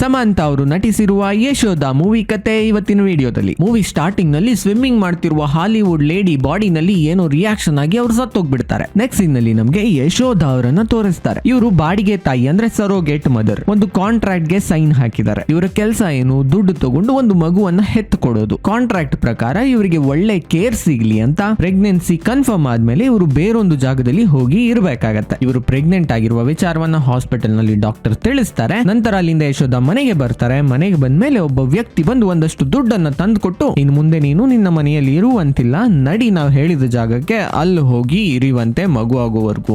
ಸಮಂತ ಅವರು ನಟಿಸಿರುವ ಯಶೋದ ಮೂವಿ ಕತೆ ಇವತ್ತಿನ ವಿಡಿಯೋದಲ್ಲಿ. ಮೂವಿ ಸ್ಟಾರ್ಟಿಂಗ್ನಲ್ಲಿ ಸ್ವಿಮ್ಮಿಂಗ್ ಮಾಡ್ತಿರುವ ಹಾಲಿವುಡ್ ಲೇಡಿ ಬಾಡಿನಲ್ಲಿ ಏನೋ ರಿಯಾಕ್ಷನ್ ಆಗಿ ಅವ್ರು ಸತ್ತೋಗ್ಬಿಡ್ತಾರೆ. ನೆಕ್ಸ್ಟ್ ಸೀನ್ನಲ್ಲಿ ನಮಗೆ ಯಶೋಧ ಅವರನ್ನ ತೋರಿಸ್ತಾರೆ. ಇವರು ಬಾಡಿಗೆ ತಾಯಿ ಅಂದ್ರೆ ಸರೋಗೇಟ್ ಮದರ್ ಒಂದು ಕಾಂಟ್ರಾಕ್ಟ್ಗೆ ಸೈನ್ ಹಾಕಿದ್ದಾರೆ. ಇವರ ಕೆಲಸ ಏನು? ದುಡ್ಡು ತಗೊಂಡು ಒಂದು ಮಗುವನ್ನ ಹೆತ್ತು ಕೊಡೋದು ಕಾಂಟ್ರಾಕ್ಟ್ ಪ್ರಕಾರ ಇವರಿಗೆ ಒಳ್ಳೆ ಕೇರ್ ಸಿಗ್ಲಿ ಅಂತ ಪ್ರೆಗ್ನೆನ್ಸಿ ಕನ್ಫರ್ಮ್ ಆದ್ಮೇಲೆ ಇವರು ಬೇರೊಂದು ಜಾಗದಲ್ಲಿ ಹೋಗಿ ಇರಬೇಕಾಗತ್ತೆ. ಇವರು ಪ್ರೆಗ್ನೆಂಟ್ ಆಗಿರುವ ವಿಚಾರವನ್ನ ಹಾಸ್ಪಿಟಲ್ನಲ್ಲಿ ಡಾಕ್ಟರ್ ತಿಳಿಸ್ತಾರೆ. ನಂತರ ಅಲ್ಲಿಂದ ಯಶೋಧ ಮನೆಗೆ ಬರ್ತಾರೆ, ಮನೆಗೆ ಬಂದ್ಮೇಲೆ ಒಬ್ಬ ವ್ಯಕ್ತಿ ಬಂದು ಒಂದಷ್ಟು ದುಡ್ಡನ್ನ ತಂದುಕೊಟ್ಟು ಇನ್ ಮುಂದೆ ನೀನು ನಿನ್ನ ಮನೆಯಲ್ಲಿ ಇರುವಂತಿಲ್ಲ, ನಡಿ ನಾವು ಹೇಳಿದ ಜಾಗಕ್ಕೆ ಅಲ್ಲಿ ಹೋಗಿ ಇರಿವಂತೆ ಮಗು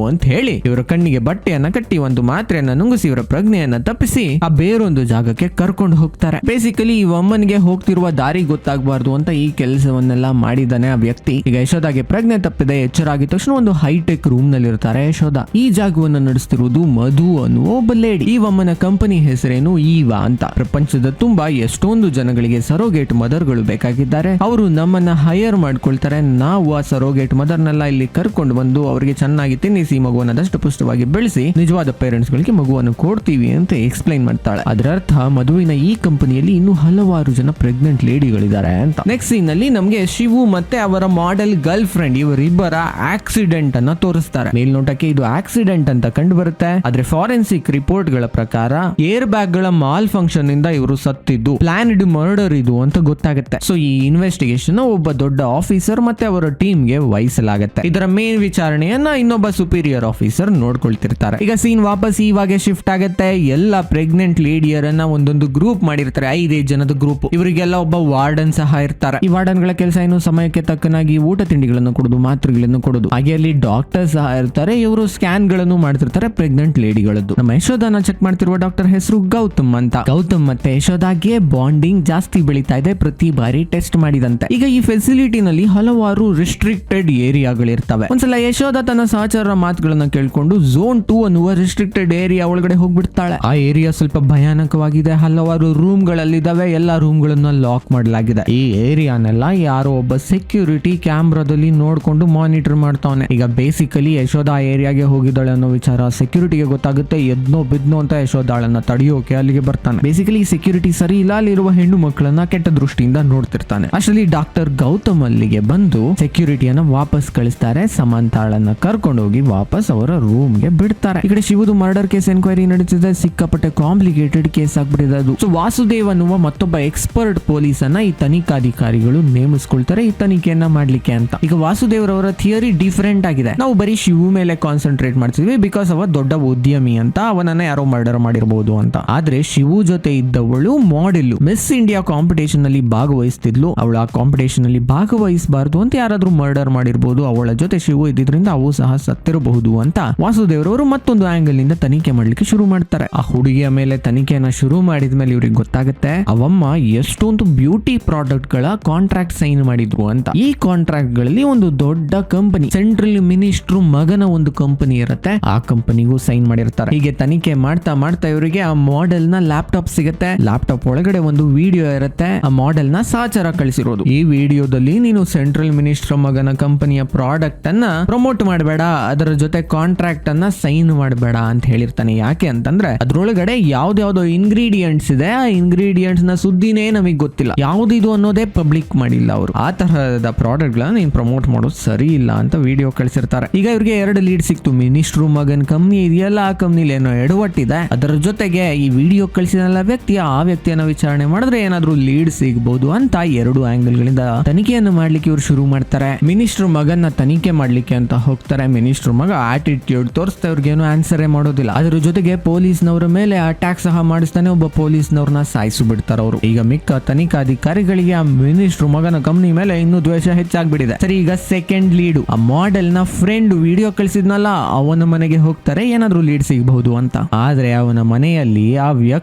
ಅಂತ ಹೇಳಿ ಇವರ ಕಣ್ಣಿಗೆ ಬಟ್ಟೆಯನ್ನ ಕಟ್ಟಿ ಒಂದು ಮಾತ್ರೆಯನ್ನ ನುಂಗಿಸಿ, ಇವರ ಪ್ರಜ್ಞೆಯನ್ನ ತಪ್ಪಿಸಿ ಆ ಬೇರೊಂದು ಜಾಗಕ್ಕೆ ಕರ್ಕೊಂಡು ಹೋಗ್ತಾರೆ. ಬೇಸಿಕಲಿ ಈ ಅಮ್ಮನಿಗೆ ಹೋಗ್ತಿರುವ ದಾರಿ ಗೊತ್ತಾಗಬಾರ್ದು ಅಂತ ಈ ಕೆಲಸವನ್ನೆಲ್ಲ ಮಾಡಿದ್ದಾನೆ ಆ ವ್ಯಕ್ತಿ. ಈಗ ಯಶೋದಾಗೆ ಪ್ರಜ್ಞೆ ತಪ್ಪಿದೆ ಎಚ್ಚರ ಆಗಿದ ತಕ್ಷಣ ಒಂದು ಹೈಟೆಕ್ ರೂಮ್ನಲ್ಲಿ ಇರ್ತಾರೆ ಯಶೋಧ ಈ ಜಾಗವನ್ನು ನಡೆಸ್ತಿರುವುದು ಮಧು ಅನ್ನುವ ಒಬ್ಬ ಲೇಡಿ ಈ ಅಮ್ಮನ ಕಂಪನಿ ಹೆಸರೇನು? ಈವಾ ಅಂತ. ಪ್ರಪಂಚದ ತುಂಬಾ ಎಷ್ಟೊಂದು ಜನಗಳಿಗೆ ಸರೋಗೇಟ್ ಮದರ್ಗಳು ಬೇಕಾಗಿದ್ದಾರೆ. ಅವರು ನಮ್ಮನ್ನ ಹೈಯರ್ ಮಾಡ್ಕೊಳ್ತಾರೆ. ನಾವು ಆ ಸರೋಗೇಟ್ ಮದರ್ನೆಲ್ಲ ಇಲ್ಲಿ ಕರ್ಕೊಂಡು ಬಂದು ಅವರಿಗೆ ಚೆನ್ನಾಗಿ ತಿನ್ನಿಸಿ ಮಗುವನ್ನ ದಷ್ಟು ಪುಷ್ಟವಾಗಿ ಬೆಳೆಸಿ, ನಿಜವಾದ ಪೇರೆಂಟ್ಸ್ ಗಳಿಗೆ ಮಗುವನ್ನು ಕೊಡ್ತೀವಿ ಅಂತ ಎಕ್ಸ್ಪ್ಲೈನ್ ಮಾಡ್ತಾಳೆ. ಅದರರ್ಥ ಮದುವಿನ ಈ ಕಂಪನಿಯಲ್ಲಿ ಇನ್ನೂ ಹಲವಾರು ಜನ ಪ್ರೆಗ್ನೆಂಟ್ ಲೇಡಿಗಳಿದ್ದಾರೆ ಅಂತ. ನೆಕ್ಸ್ಟ್ ಸೀನ್ ಅಲ್ಲಿ ನಮಗೆ ಶಿವು ಮತ್ತೆ ಅವರ ಮಾಡೆಲ್ ಗರ್ಲ್ ಫ್ರೆಂಡ್ ಇವರಿಬ್ಬರ ಆಕ್ಸಿಡೆಂಟ್ ಅನ್ನ ತೋರಿಸ್ತಾರೆ. ಮೇಲ್ನೋಟಕ್ಕೆ ಇದು ಆಕ್ಸಿಡೆಂಟ್ ಅಂತ ಕಂಡು ಬರುತ್ತೆ ಆದ್ರೆ ಫಾರೆನ್ಸಿಕ್ ರಿಪೋರ್ಟ್ಗಳ ಪ್ರಕಾರ ಏರ್ ಬ್ಯಾಗ್ಗಳ ಮಾಲ್ ಫಂಕ್ಷನ್ ಇಂದ ಇವರು ಸತ್ತಿದ್ದು. ಪ್ಲಾನ್ಡ್ ಮರ್ಡರ್ ಇದು ಅಂತ ಗೊತ್ತಾಗುತ್ತೆ. ಸೊ ಈ ಇನ್ವೆಸ್ಟಿಗೇಷನ್ ಒಬ್ಬ ದೊಡ್ಡ ಆಫೀಸರ್ ಮತ್ತೆ ಅವರ ಟೀಮ್ಗೆ ವಹಿಸಲಾಗುತ್ತೆ. ಇದರ ಮೇನ್ ವಿಚಾರಣೆಯನ್ನ ಇನ್ನೊಬ್ಬ ಸುಪೀರಿಯರ್ ಆಫೀಸರ್ ನೋಡ್ಕೊಳ್ತಿರ್ತಾರೆ. ಈಗ ಸೀನ್ ವಾಪಸ್ ಇವಾಗೆ ಶಿಫ್ಟ್ ಆಗುತ್ತೆ. ಎಲ್ಲ ಪ್ರೆಗ್ನೆಂಟ್ ಲೇಡಿಯರ್ ಅನ್ನ ಒಂದೊಂದು ಗ್ರೂಪ್ ಮಾಡಿರ್ತಾರೆ. ಐದೈದು ಜನದ ಗ್ರೂಪ್ ಇವರಿಗೆಲ್ಲ ಒಬ್ಬ ವಾರ್ಡನ್ ಸಹ ಇರ್ತಾರೆ. ಈ ವಾರ್ಡನ್ಗಳ ಕೆಲಸ ಏನು ಸಮಯಕ್ಕೆ ತಕ್ಕನಾಗಿ ಊಟ ತಿಂಡಿಗಳನ್ನು ಕೊಡುದು, ಮಾತ್ರೆಗಳನ್ನು ಕೊಡೋದು. ಹಾಗೆ ಅಲ್ಲಿ ಡಾಕ್ಟರ್ ಸಹ ಇರ್ತಾರೆ. ಇವರು ಸ್ಕ್ಯಾನ್ಗಳನ್ನು ಮಾಡ್ತಿರ್ತಾರೆ ಪ್ರೆಗ್ನೆಂಟ್ ಲೇಡಿಗಳದ್ದು ನಮ್ಮ ಯಶೋಧನ ಚೆಕ್ ಮಾಡ್ತಿರುವ ಡಾಕ್ಟರ್ ಹೆಸರು ಗೌತಮ್ ಅಂತ. ಗೌತಮ್ ಮತ್ತೆ ಯಶೋದಾಗೆ ಬಾಂಡಿಂಗ್ ಜಾಸ್ತಿ ಬೆಳೀತಾ ಇದೆ. ಪ್ರತಿ ಬಾರಿ ಟೆಸ್ಟ್ ಮಾಡಿದಂತೆ. ಈಗ ಈ ಫೆಸಿಲಿಟಿನಲ್ಲಿ ಹಲವಾರು ರಿಸ್ಟ್ರಿಕ್ಟೆಡ್ ಏರಿಯಾಗಳಿರ್ತವೆ ಒಂದ್ಸಲ ಯಶೋದ ತನ್ನ ಸಹಚರರ ಮಾತುಗಳನ್ನ ಕೇಳ್ಕೊಂಡು ಝೋನ್ ಟೂ ಅನ್ನುವ ರಿಸ್ಟ್ರಿಕ್ಟೆಡ್ ಏರಿಯಾ ಒಳಗಡೆ ಹೋಗ್ಬಿಡ್ತಾಳೆ. ಆ ಏರಿಯಾ ಸ್ವಲ್ಪ ಭಯಾನಕವಾಗಿದೆ. ಹಲವಾರು ರೂಮ್ ಗಳಲ್ಲಿದ್ದಾವೆ. ಎಲ್ಲಾ ರೂಮ್ ಗಳನ್ನ ಲಾಕ್ ಮಾಡಲಾಗಿದೆ. ಈ ಏರಿಯಾನೆಲ್ಲ ಯಾರೋ ಒಬ್ಬ ಸೆಕ್ಯೂರಿಟಿ ಕ್ಯಾಮ್ರಾದಲ್ಲಿ ನೋಡ್ಕೊಂಡು ಮಾನಿಟರ್ ಮಾಡ್ತಾವನೆ. ಈಗ ಬೇಸಿಕಲಿ ಯಶೋಧ ಏರಿಯಾಗೆ ಹೋಗಿದ್ದಾಳೆ ಅನ್ನೋ ವಿಚಾರ ಸೆಕ್ಯೂರಿಟಿಗೆ ಗೊತ್ತಾಗುತ್ತೆ. ಎದ್ನೋ ಬಿದ್ನೋ ಅಂತ ಯಶೋದಾಳನ್ನ ತಡೆಯೋಕೆ ಅಲ್ಲಿಗೆ ಬರ್ತಾನೆ. ಬೇಸಿಕಲಿ ಸೆಕ್ಯೂರಿಟಿ ಸರಿ ಇಲ್ಲ, ಅಲ್ಲಿರುವ ಹೆಣ್ಣು ಮಕ್ಕಳನ್ನ ಕೆಟ್ಟ ದೃಷ್ಟಿಯಿಂದ ನೋಡ್ತಿರ್ತಾನೆ. ಅಷ್ಟರಲ್ಲಿ ಡಾಕ್ಟರ್ ಗೌತಮ್ ಅಲ್ಲಿಗೆ ಬಂದು ಸೆಕ್ಯೂರಿಟಿಯನ್ನ ವಾಪಸ್ ಕಳಿಸ್ತಾರೆ. ಸಮಂತಾಳನ್ನ ಕರ್ಕೊಂಡು ಹೋಗಿ ವಾಪಸ್ ಅವರ ರೂಮ್ಗೆ ಬಿಡ್ತಾರೆ. ಈ ಕಡೆ ಶಿವದು ಮರ್ಡರ್ ಕೇಸ್ ಎನ್ಕ್ವೈರಿ ನಡೀತಿದೆ. ಸಿಕ್ಕಾಪಟ್ಟೆ ಕಾಂಪ್ಲಿಕೇಟೆಡ್ ಕೇಸ್ ಆಗ್ಬಿಟ್ಟಿದೆ ಅದು. ಸೊ ವಾಸುದೇವ್ ಅನ್ನುವ ಮತ್ತೊಬ್ಬ ಎಕ್ಸ್ಪರ್ಟ್ ಪೊಲೀಸ್ ಅನ್ನ ಈ ತನಿಖಾಧಿಕಾರಿಗಳು ನೇಮಿಸ್ಕೊಳ್ತಾರೆ. ಈ ತನಿಖೆಯನ್ನ ಮಾಡ್ಲಿಕ್ಕೆ ಅಂತ. ಈಗ ವಾಸುದೇವ್ ಅವರ ಥಿಯರಿ ಡಿಫರೆಂಟ್ ಆಗಿದೆ. ನಾವು ಬರೀ ಶಿವ ಮೇಲೆ ಕಾನ್ಸಂಟ್ರೇಟ್ ಮಾಡ್ತಿದ್ವಿ. ಬಿಕಾಸ್ ಅವ ದೊಡ್ಡ ಉದ್ಯಮಿ ಅಂತ, ಅವನನ್ನ ಯಾರೋ ಮರ್ಡರ್ ಮಾಡಿರಬಹುದು ಅಂತ. ಆದ್ರೆ, ಶಿವು ಜೊತೆ ಇದ್ದವಳು ಮಾಡೆಲ್ ಮಿಸ್ ಇಂಡಿಯಾ ಕಾಂಪಿಟೇಷನ್ ಅಲ್ಲಿ ಭಾಗವಹಿಸ್ತಿದ್ಲು. ಅವಳು ಆ ಕಾಂಪಿಟೇಷನ್ ಅಲ್ಲಿ ಭಾಗವಹಿಸಬಾರದು ಅಂತ ಯಾರಾದ್ರೂ ಮರ್ಡರ್ ಮಾಡಿರ್ಬೋದು. ಅವಳ ಜೊತೆ ಶಿವು ಇದ್ದಿದ್ರಿಂದ ಅವು ಸಹ ಸತ್ತಿರಬಹುದು ಅಂತ ವಾಸುದೇವ್ರವರು ಮತ್ತೊಂದು ಆಂಗಲ್ನಿಂದ ತನಿಖೆ ಮಾಡ್ಲಿಕ್ಕೆ ಶುರು ಮಾಡ್ತಾರೆ. ಆ ಹುಡುಗಿಯ ಮೇಲೆ ತನಿಖೆಯನ್ನ ಶುರು ಮಾಡಿದ ಮೇಲೆ ಇವ್ರಿಗೆ ಗೊತ್ತಾಗುತ್ತೆ, ಅವಮ್ಮ ಎಷ್ಟೊಂದು ಬ್ಯೂಟಿ ಪ್ರಾಡಕ್ಟ್ಗಳ ಕಾಂಟ್ರಾಕ್ಟ್ ಸೈನ್ ಮಾಡಿದ್ರು ಅಂತ. ಈ ಕಾಂಟ್ರಾಕ್ಟ್ಗಳಲ್ಲಿ ಒಂದು ದೊಡ್ಡ ಕಂಪನಿ ಸೆಂಟ್ರಲ್ ಮಿನಿಸ್ಟ್ರು ಮಗನ ಒಂದು ಕಂಪನಿ ಇರುತ್ತೆ. ಆ ಕಂಪನಿಗೂ ಸೈನ್ ಮಾಡಿರ್ತಾರೆ. ಹೀಗೆ ತನಿಖೆ ಮಾಡ್ತಾ ಮಾಡ್ತಾ ಇವರಿಗೆ ಆ ಮಾಡೆಲ್ನ ಲ್ಯಾಪ್ಟಾಪ್ ಸಿಗುತ್ತೆ. ಲ್ಯಾಪ್ಟಾಪ್ ಒಳಗಡೆ ಒಂದು ವಿಡಿಯೋ ಇರುತ್ತೆ. ಆ ಮಾಡೆಲ್ನ ಸಾಚಾರ ಕಳಿಸಿರೋದು. ಈ ವಿಡಿಯೋದಲ್ಲಿ ನೀನು ಸೆಂಟ್ರಲ್ ಮಿನಿಸ್ಟರ್ ಮಗನ ಕಂಪನಿಯ ಪ್ರಾಡಕ್ಟ್ ಅನ್ನ ಪ್ರಮೋಟ್ ಮಾಡಬೇಡ. ಅದರ ಜೊತೆ ಕಾಂಟ್ರಾಕ್ಟ್ ಅನ್ನ ಸೈನ್ ಮಾಡಬೇಡ ಅಂತ ಹೇಳಿರ್ತಾನೆ. ಯಾಕೆ ಅಂತಂದ್ರೆ ಅದ್ರೊಳಗಡೆ ಯಾವ್ದಾವ್ದೋ ಇಂಗ್ರೀಡಿಯೆಂಟ್ಸ್ ಇದೆ. ಆ ಇಂಗ್ರೀಡಿಯೆಂಟ್ಸ್ನ ಸುದ್ದಿನೇ ನಮಗೆ ಗೊತ್ತಿಲ್ಲ. ಯಾವ್ದಿದು ಅನ್ನೋದೇ ಪಬ್ಲಿಕ್ ಮಾಡಿಲ್ಲ ಅವರು. ಆ ತರಹದ ಪ್ರಾಡಕ್ಟ್ ಗಳನ್ನ ನೀನ್ ಪ್ರಮೋಟ್ ಮಾಡೋದು ಸರಿ ಇಲ್ಲ ಅಂತ ವಿಡಿಯೋ ಕಳಿಸಿರ್ತಾರೆ. ಈಗ ಇವ್ರಿಗೆ ಎರಡು ಲೀಡ್ ಸಿಕ್ತು. ಮಿನಿಸ್ಟ್ರು ಮಗನ್ ಕಂಪ್ನಿ ಇದೆಯಲ್ಲ? ಆ ಕಂಪ್ನಿಲಿ ಏನೋ ಎಡವಟ್ಟಿದೆ. ಅದರ ಜೊತೆಗೆ ಈ ವಿಡಿಯೋ ಕಳಿಸಿದಲ್ಲ ವ್ಯಕ್ತಿ, ಆ ವ್ಯಕ್ತಿಯನ್ನ ವಿಚಾರಣೆ ಮಾಡಿದ್ರೆ ಏನಾದ್ರೂ ಲೀಡ್ ಸಿಗಬಹುದು ಅಂತ ಎರಡು ಆಂಗಲ್ ಗಳಿಂದ ತನಿಖೆಯನ್ನು ಮಾಡ್ಲಿಕ್ಕೆ ಇವರು ಶುರು ಮಾಡ್ತಾರೆ. ಮಿನಿಸ್ಟ್ರು ಮಗನ ತನಿಖೆ ಮಾಡ್ಲಿಕ್ಕೆ ಅಂತ ಹೋಗ್ತಾರೆ. ಮಿನಿಸ್ಟ್ರು ಮಗ ಆಟಿಟ್ಯೂಡ್ ತೋರಿಸ್ತಾ ಇವ್ರಿಗೇನು ಆನ್ಸರೇ ಮಾಡೋದಿಲ್ಲ. ಅದ್ರ ಜೊತೆಗೆ ಪೊಲೀಸ್ನವರ ಮೇಲೆ ಅಟ್ಯಾಕ್ ಸಹ ಮಾಡಿಸ್ತಾನೆ. ಒಬ್ಬ ಪೊಲೀಸ್ನವ್ರನ್ನ ಸಾಯಿಸಿ ಬಿಡ್ತಾರೆ ಅವರು. ಈಗ ಮಿಕ್ಕ ತನಿಖಾಧಿಕಾರಿಗಳಿಗೆ ಆ ಮಿನಿಸ್ಟ್ರು ಮಗನ ಕಂಪ್ನಿ ಮೇಲೆ ಇನ್ನೂ ದ್ವೇಷ ಹೆಚ್ಚಾಗ್ಬಿಟ್ಟಿದೆ. ಸರಿ, ಈಗ ಸೆಕೆಂಡ್ ಲೀಡು ಆ ಮಾಡೆಲ್ನ ಫ್ರೆಂಡ್ ವಿಡಿಯೋ ಕಳಿಸಿದ್ನಲ್ಲ, ಅವನ ಮನೆಗೆ ಹೋಗ್ತಾರೆ. ಏನಾದ್ರೂ ಲೀಡ್ ಸಿಗಬಹುದು ಅಂತ. ಆದ್ರೆ ಅವನ ಮನೆಯಲ್ಲಿ ಆ ವ್ಯಕ್ತಿ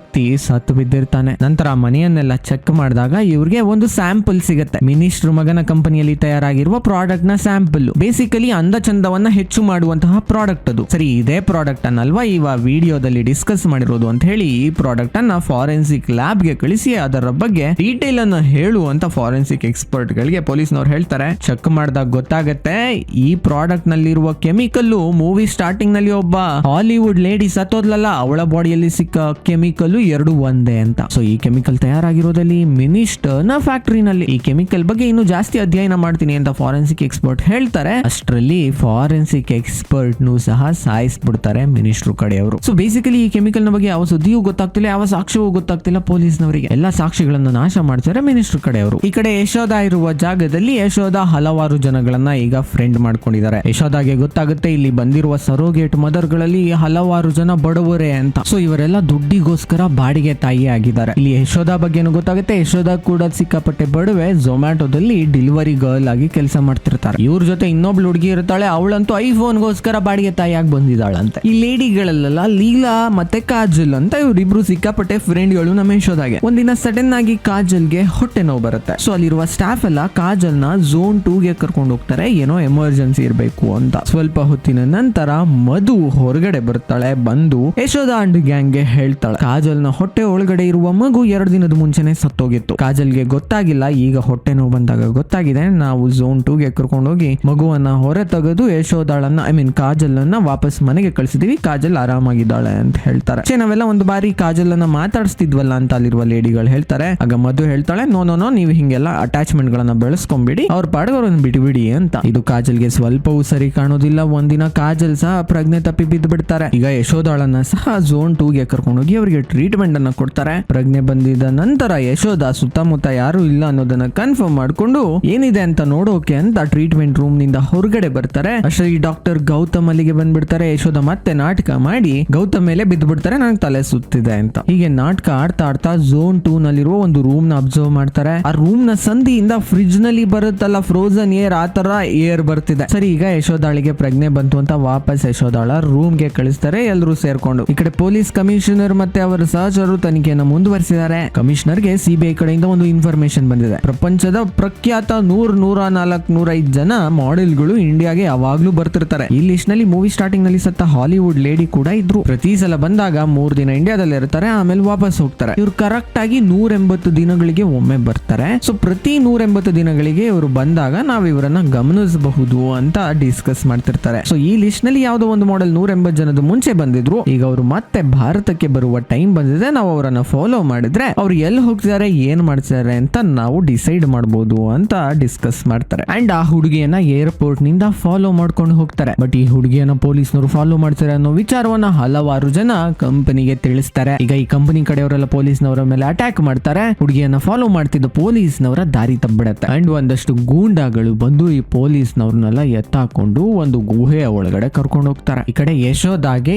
ಸತ್ತು ಬಿದ್ದಿರ್ತಾನೆ. ನಂತರ ಮನೆಯನ್ನೆಲ್ಲ ಚೆಕ್ ಮಾಡಿದಾಗ ಇವ್ರಿಗೆ ಒಂದು ಸ್ಯಾಂಪಲ್ ಸಿಗುತ್ತೆ. ಮಿನಿಸ್ಟ್ರು ಮಗನ ಕಂಪನಿಯಲ್ಲಿ ತಯಾರಾಗಿರುವ ಪ್ರಾಡಕ್ಟ್ನ ಸ್ಯಾಂಪಲ್ ಬೇಸಿಕಲಿ ಅಂದ ಚಂದವನ್ನ ಹೆಚ್ಚು ಮಾಡುವಂತಹ ಪ್ರಾಡಕ್ಟ್ ಅದು. ಸರಿ, ಇದೇ ಪ್ರಾಡಕ್ಟ್ ಅನ್ನಲ್ವಾ? ಇವ ವಿಡಿಯೋದಲ್ಲಿ ಡಿಸ್ಕಸ್ ಮಾಡಿರೋದು ಅಂತ ಹೇಳಿ ಈ ಪ್ರಾಡಕ್ಟ್ ಅನ್ನ ಫಾರೆನ್ಸಿಕ್ ಲ್ಯಾಬ್ಗೆ ಕಳಿಸಿ ಅದರ ಬಗ್ಗೆ ಡೀಟೇಲ್ ಅನ್ನ ಹೇಳು ಅಂತ ಫಾರೆನ್ಸಿಕ್ ಎಕ್ಸ್ಪರ್ಟ್ ಗಳಿಗೆ ಪೊಲೀಸ್ನವ್ರು ಹೇಳ್ತಾರೆ. ಚೆಕ್ ಮಾಡಿದಾಗ ಗೊತ್ತಾಗತ್ತೆ, ಈ ಪ್ರಾಡಕ್ಟ್ ನಲ್ಲಿರುವ ಕೆಮಿಕಲ್ ಮೂವಿ ಸ್ಟಾರ್ಟಿಂಗ್ನಲ್ಲಿ ಒಬ್ಬ ಹಾಲಿವುಡ್ ಲೇಡಿ ಸತ್ತೋದ್ಲಲ್ಲ. ಅವಳ ಬಾಡಿಯಲ್ಲಿ ಸಿಕ್ಕ ಕೆಮಿಕಲ್ ಕೆಮಿಕಲ್ ಎರಡು ಒಂದೇ ಅಂತ. ಸೊ ಈ ಕೆಮಿಕಲ್ ತಯಾರಾಗಿರೋದಲ್ಲಿ ಮಿನಿಸ್ಟರ್ನ ಫ್ಯಾಕ್ಟರಿನಲ್ಲಿ ಈ ಕೆಮಿಕಲ್ ಬಗ್ಗೆ ಇನ್ನು ಜಾಸ್ತಿ ಅಧ್ಯಯನ ಮಾಡ್ತೀನಿ ಅಂತ ಫಾರೆನ್ಸಿಕ್ ಎಕ್ಸ್ಪರ್ಟ್ ಹೇಳ್ತಾರೆ. ಅಷ್ಟರಲ್ಲಿ ಫಾರೆನ್ಸಿಕ್ ಎಕ್ಸ್ಪರ್ಟ್ ನು ಸಹ ಸಾಯಿಸ್ಬಿಡ್ತಾರೆ ಮಿನಿಸ್ಟ್ರು ಕಡೆಯವರು. ಸೊ ಬೇಸಿಕಲಿ ಈ ಕೆಮಿಕಲ್ನ ಬಗ್ಗೆ ಯಾವ ಸುದ್ದಿಯೂ ಗೊತ್ತಾಗ್ತಿಲ್ಲ, ಯಾವ ಸಾಕ್ಷ್ಯವೂ ಗೊತ್ತಾಗ್ತಿಲ್ಲ ಪೊಲೀಸ್ನವರಿಗೆ. ಎಲ್ಲಾ ಸಾಕ್ಷಿಗಳನ್ನ ನಾಶ ಮಾಡ್ತಾರೆ ಮಿನಿಸ್ಟರ್ ಕಡೆಯವರು. ಈ ಕಡೆ ಯಶೋಧ ಇರುವ ಜಾಗದಲ್ಲಿ ಯಶೋಧ ಹಲವಾರು ಜನಗಳನ್ನ ಈಗ ಫ್ರೆಂಡ್ ಮಾಡ್ಕೊಂಡಿದ್ದಾರೆ. ಯಶೋದಾಗೆ ಗೊತ್ತಾಗುತ್ತೆ, ಇಲ್ಲಿ ಬಂದಿರುವ ಸರೋಗೇಟ್ ಮದರ್ಗಳಲ್ಲಿ ಹಲವಾರು ಜನ ಬಡವರೇ ಅಂತ. ಸೊ ಇವರೆಲ್ಲ ದುಡ್ಡಿಗೋಸ್ಕರ ಬಾಡಿಗೆ ತಾಯಿ ಆಗಿದ್ದಾರೆ ಇಲ್ಲಿ ಯಶೋಧ ಬಗ್ಗೆನೂ ಗೊತ್ತಾಗುತ್ತೆ. ಯಶೋಧ ಕೂಡ ಸಿಕ್ಕಾಪಟ್ಟೆ ಬಡವೆ. ಝೊಮ್ಯಾಟೊದಲ್ಲಿ ಡೆಲಿವರಿ ಗರ್ಲ್ ಆಗಿ ಕೆಲಸ ಮಾಡ್ತಿರ್ತಾರೆ. ಇವ್ರ ಜೊತೆ ಇನ್ನೊಬ್ಳು ಹುಡುಗಿ ಇರ್ತಾಳೆ. ಅವಳಂತೂ ಐಫೋನ್ಗೋಸ್ಕರ ಬಾಡಿಗೆ ತಾಯಿಯಾಗಿ ಬಂದಿದ್ದಾಳಂತೆ. ಈ ಲೇಡಿಗಳಲ್ಲೆಲ್ಲ ಲೀಲಾ ಮತ್ತೆ ಕಾಜಲ್ ಅಂತ ಇವರಿಬ್ರು ಸಿಕ್ಕಾಪಟ್ಟೆ ಫ್ರೆಂಡ್ಗಳು ನಮ್ಮ ಯಶೋದಾಗೆ ಒಂದಿನ ಸಡನ್ ಆಗಿ ಕಾಜಲ್ಗೆ ಹೊಟ್ಟೆ ನೋವು ಬರುತ್ತೆ. ಸೊ ಅಲ್ಲಿರುವ ಸ್ಟಾಫ್ ಎಲ್ಲ ಕಾಜಲ್ನ ಝೋನ್ ಟೂಗೆ ಕರ್ಕೊಂಡು ಹೋಗ್ತಾರೆ. ಏನೋ ಎಮರ್ಜೆನ್ಸಿ ಇರಬೇಕು ಅಂತ. ಸ್ವಲ್ಪ ಹೊತ್ತಿನ ನಂತರ ಮಧು ಹೊರಗಡೆ ಬರ್ತಾಳೆ. ಬಂದು ಯಶೋಧ ಅಂಡ್ ಗ್ಯಾಂಗ್ಗೆ ಹೇಳ್ತಾಳೆ. ಕಾಜಲ್ನ ಹೊಟ್ಟೆ ಒಳಗಡೆ ಇರುವ ಮಗು ಎರಡು ದಿನದ ಮುಂಚೆನೆ ಸತ್ತೋಗಿತ್ತು. ಕಾಜಲ್ಗೆ ಗೊತ್ತಾಗಿಲ್ಲ, ಈಗ ಹೊಟ್ಟೆ ನೋವು ಬಂದಾಗ ಗೊತ್ತಾಗಿದೆ. ನಾವು ಝೋನ್ ಟೂಗೆ ಕರ್ಕೊಂಡು ಹೋಗಿ ಮಗುವನ್ನ ಹೊರ ತೆಗೆದು ಯಶೋದಾಳನ್ನ ಐ ಮೀನ್ ಕಾಜಲ್ ಅನ್ನ ವಾಪಸ್ ಮನೆಗೆ ಕಳಿಸಿದೀವಿ. ಕಾಜಲ್ ಆರಾಮಾಗಿದ್ದಾಳೆ ಅಂತ ಹೇಳ್ತಾರೆ. ನಾವೆಲ್ಲ ಒಂದು ಬಾರಿ ಕಾಜಲ್ ಅನ್ನ ಮಾತಾಡಿಸ್ತಿದ್ವಲ್ಲ ಅಂತ ಅಲ್ಲಿರುವ ಲೇಡಿಗಳು ಹೇಳ್ತಾರೆ. ಆಗ ಮಧು ಹೇಳ್ತಾಳೆ, ನೋ ನೋ ನೋ, ನೀವು ಹಿಂಗೆಲ್ಲ ಅಟ್ಯಾಚ್ಮೆಂಟ್ ಗಳನ್ನ ಬೆಳೆಸ್ಕೊಂಬಿಡಿ, ಅವ್ರ ಪಾಡ್ಗವ್ರನ್ನ ಬಿಟ್ಬಿಡಿ ಅಂತ. ಇದು ಕಾಜಲ್ಗೆ ಸ್ವಲ್ಪವೂ ಸರಿ ಕಾಣೋದಿಲ್ಲ. ಒಂದಿನ ಕಾಜಲ್ ಸಹ ಪ್ರಜ್ಞೆ ತಪ್ಪಿ ಬಿದ್ದು ಬಿಡ್ತಾರೆ ಈಗ ಯಶೋದಾಳನ್ನ ಸಹ ಝೋನ್ ಟೂಗೆ ಕರ್ಕೊಂಡೋಗಿ ಅವರಿಗೆ ಟ್ರೀಟ್ಮೆಂಟ್ ಅನ್ನ ಕೊಡ್ತಾರೆ. ಪ್ರಜ್ಞೆ ಬಂದಿದ ನಂತರ ಯಶೋಧ ಸುತ್ತಮುತ್ತ ಯಾರು ಇಲ್ಲ ಅನ್ನೋದನ್ನ ಕನ್ಫರ್ಮ್ ಮಾಡ್ಕೊಂಡು, ಏನಿದೆ ಅಂತ ನೋಡೋಕೆ ಅಂತ ಟ್ರೀಟ್ಮೆಂಟ್ ರೂಮ್ನಿಂದ ಹೊರಗಡೆ ಬರ್ತಾರೆ. ಅಷ್ಟರಲ್ಲಿ ಡಾಕ್ಟರ್ ಗೌತಮ್ ಅಲ್ಲಿಗೆ ಬಂದ್ಬಿಡ್ತಾರೆ. ಯಶೋಧ ಮತ್ತೆ ನಾಟಕ ಮಾಡಿ ಗೌತಮ್ ಮೇಲೆ ಬಿದ್ದು ಬಿಡ್ತಾರೆ ನನಗೆ ತಲೆ ಸುತ್ತಿದೆ ಅಂತ. ಹೀಗೆ ನಾಟಕ ಆಡ್ತಾ ಆಡ್ತಾ ಝೋನ್ ಟೂ ನಲ್ಲಿರುವ ಒಂದು ರೂಮ್ನ ಅಬ್ಸರ್ವ್ ಮಾಡ್ತಾರೆ. ಆ ರೂಮ್ನ ಸಂಧಿಯಿಂದ ಫ್ರಿಡ್ಜ್ನಲ್ಲಿ ಬರುತ್ತಲ್ಲ ಫ್ರೋಸನ್ ಏರ್ ಆ ತರ ಏರ್ ಬರ್ತಿದೆ. ಸರಿ, ಈಗ ಯಶೋದಾಳಿಗೆ ಪ್ರಜ್ಞೆ ಬಂತು ಅಂತ ವಾಪಸ್ ಯಶೋದಾಳ ರೂಮ್ಗೆ ಕಳಿಸ್ತಾರೆ. ಎಲ್ಲರೂ ಸೇರ್ಕೊಂಡು. ಈ ಕಡೆ ಪೊಲೀಸ್ ಕಮಿಷನರ್ ಮತ್ತೆ ಅವರ ಸಹಚರರು ತನಿಖೆಯನ್ನು ಮುಂದುವರಿಸಿದ್ದಾರೆ. ಕಮಿಷನರ್ಗೆ ಸಿಬಿಐ ಕಡೆಯಿಂದ ಒಂದು ಇನ್ಫಾರ್ಮೇಶನ್ ಬಂದಿದೆ. ಪ್ರಪಂಚದ ಪ್ರಖ್ಯಾತ ನೂರ್ ನೂರ ನಾಲ್ಕು ನೂರ ಐದು ಜನ ಮಾಡೆಲ್ಗಳು ಇಂಡಿಯಾಗೆ ಯಾವಾಗ್ಲೂ ಬರ್ತಿರ್ತಾರೆ. ಈ ಲಿಸ್ಟ್ನಲ್ಲಿ ಮೂವಿ ಸ್ಟಾರ್ಟಿಂಗ್ನಲ್ಲಿ ಸತ್ತ ಹಾಲಿವುಡ್ ಲೇಡಿ ಕೂಡ ಇದ್ರು. ಪ್ರತಿ ಸಲ ಬಂದಾಗ ಮೂರ್ ದಿನ ಇಂಡಿಯಾದಲ್ಲಿ ಇರ್ತಾರೆ, ಆಮೇಲೆ ವಾಪಸ್ ಹೋಗ್ತಾರೆ. ಇವ್ರು ಕರೆಕ್ಟ್ ಆಗಿ ನೂರ ಎಂಬತ್ತು ದಿನಗಳಿಗೆ ಒಮ್ಮೆ ಬರ್ತಾರೆ. ಸೊ ಪ್ರತಿ ನೂರ ಎಂಬತ್ತು ದಿನಗಳಿಗೆ ಇವರು ಬಂದಾಗ ನಾವು ಇವರನ್ನ ಗಮನಿಸಬಹುದು ಅಂತ ಡಿಸ್ಕಸ್ ಮಾಡ್ತಿರ್ತಾರೆ. ಸೊ ಈ ಲಿಸ್ಟ್ನಲ್ಲಿ ಯಾವ್ದೋ ಒಂದು ಮಾಡೆಲ್ ನೂರ ಎಂಬತ್ತು ಜನದ ಮುಂಚೆ ಬಂದಿದ್ರು. ಈಗ ಅವರು ಮತ್ತೆ ಭಾರತಕ್ಕೆ ಬರುವ ಟೈಮ್ ಬಂದಿದೆ. ನಾವು ಅವರನ್ನು ಫಾಲೋ ಮಾಡಿದ್ರೆ ಅವ್ರು ಎಲ್ಲಿ ಹೋಗ್ತಿದ್ದಾರೆ, ಏನ್ ಮಾಡ್ತಿದ್ದಾರೆ ಅಂತ ನಾವು ಡಿಸೈಡ್ ಮಾಡಬಹುದು ಅಂತ ಡಿಸ್ಕಸ್ ಮಾಡ್ತಾರೆ. ಅಂಡ್ ಆ ಹುಡುಗಿಯನ್ನ ಏರ್ಪೋರ್ಟ್ನಿಂದ ಫಾಲೋ ಮಾಡ್ಕೊಂಡು ಹೋಗ್ತಾರೆ. ಬಟ್ ಈ ಹುಡುಗಿಯನ್ನ ಪೊಲೀಸ್ನವರು ಫಾಲೋ ಮಾಡ್ತಾರೆ ಅನ್ನೋ ವಿಚಾರವನ್ನ ಹಲವಾರು ಜನ ಕಂಪನಿಗೆ ತಿಳಿಸ್ತಾರೆ. ಈಗ ಈ ಕಂಪನಿ ಕಡೆಯವರೆಲ್ಲ ಪೊಲೀಸ್ನವರ ಮೇಲೆ ಅಟ್ಯಾಕ್ ಮಾಡ್ತಾರೆ. ಹುಡುಗಿಯನ್ನ ಫಾಲೋ ಮಾಡ್ತಿದ್ದ ಪೊಲೀಸ್ನವರ ದಾರಿ ತಬ್ಬಿಡತ್ತೆ ಅಂಡ್ ಒಂದಷ್ಟು ಗೂಂಡಾಗಳು ಬಂದು ಈ ಪೊಲೀಸ್ನವ್ರನ್ನೆಲ್ಲ ಎತ್ತಾಕೊಂಡು ಒಂದು ಗುಹೆಯ ಒಳಗಡೆ ಕರ್ಕೊಂಡು ಹೋಗ್ತಾರೆ. ಈ ಕಡೆ ಯಶೋದಾಗೆ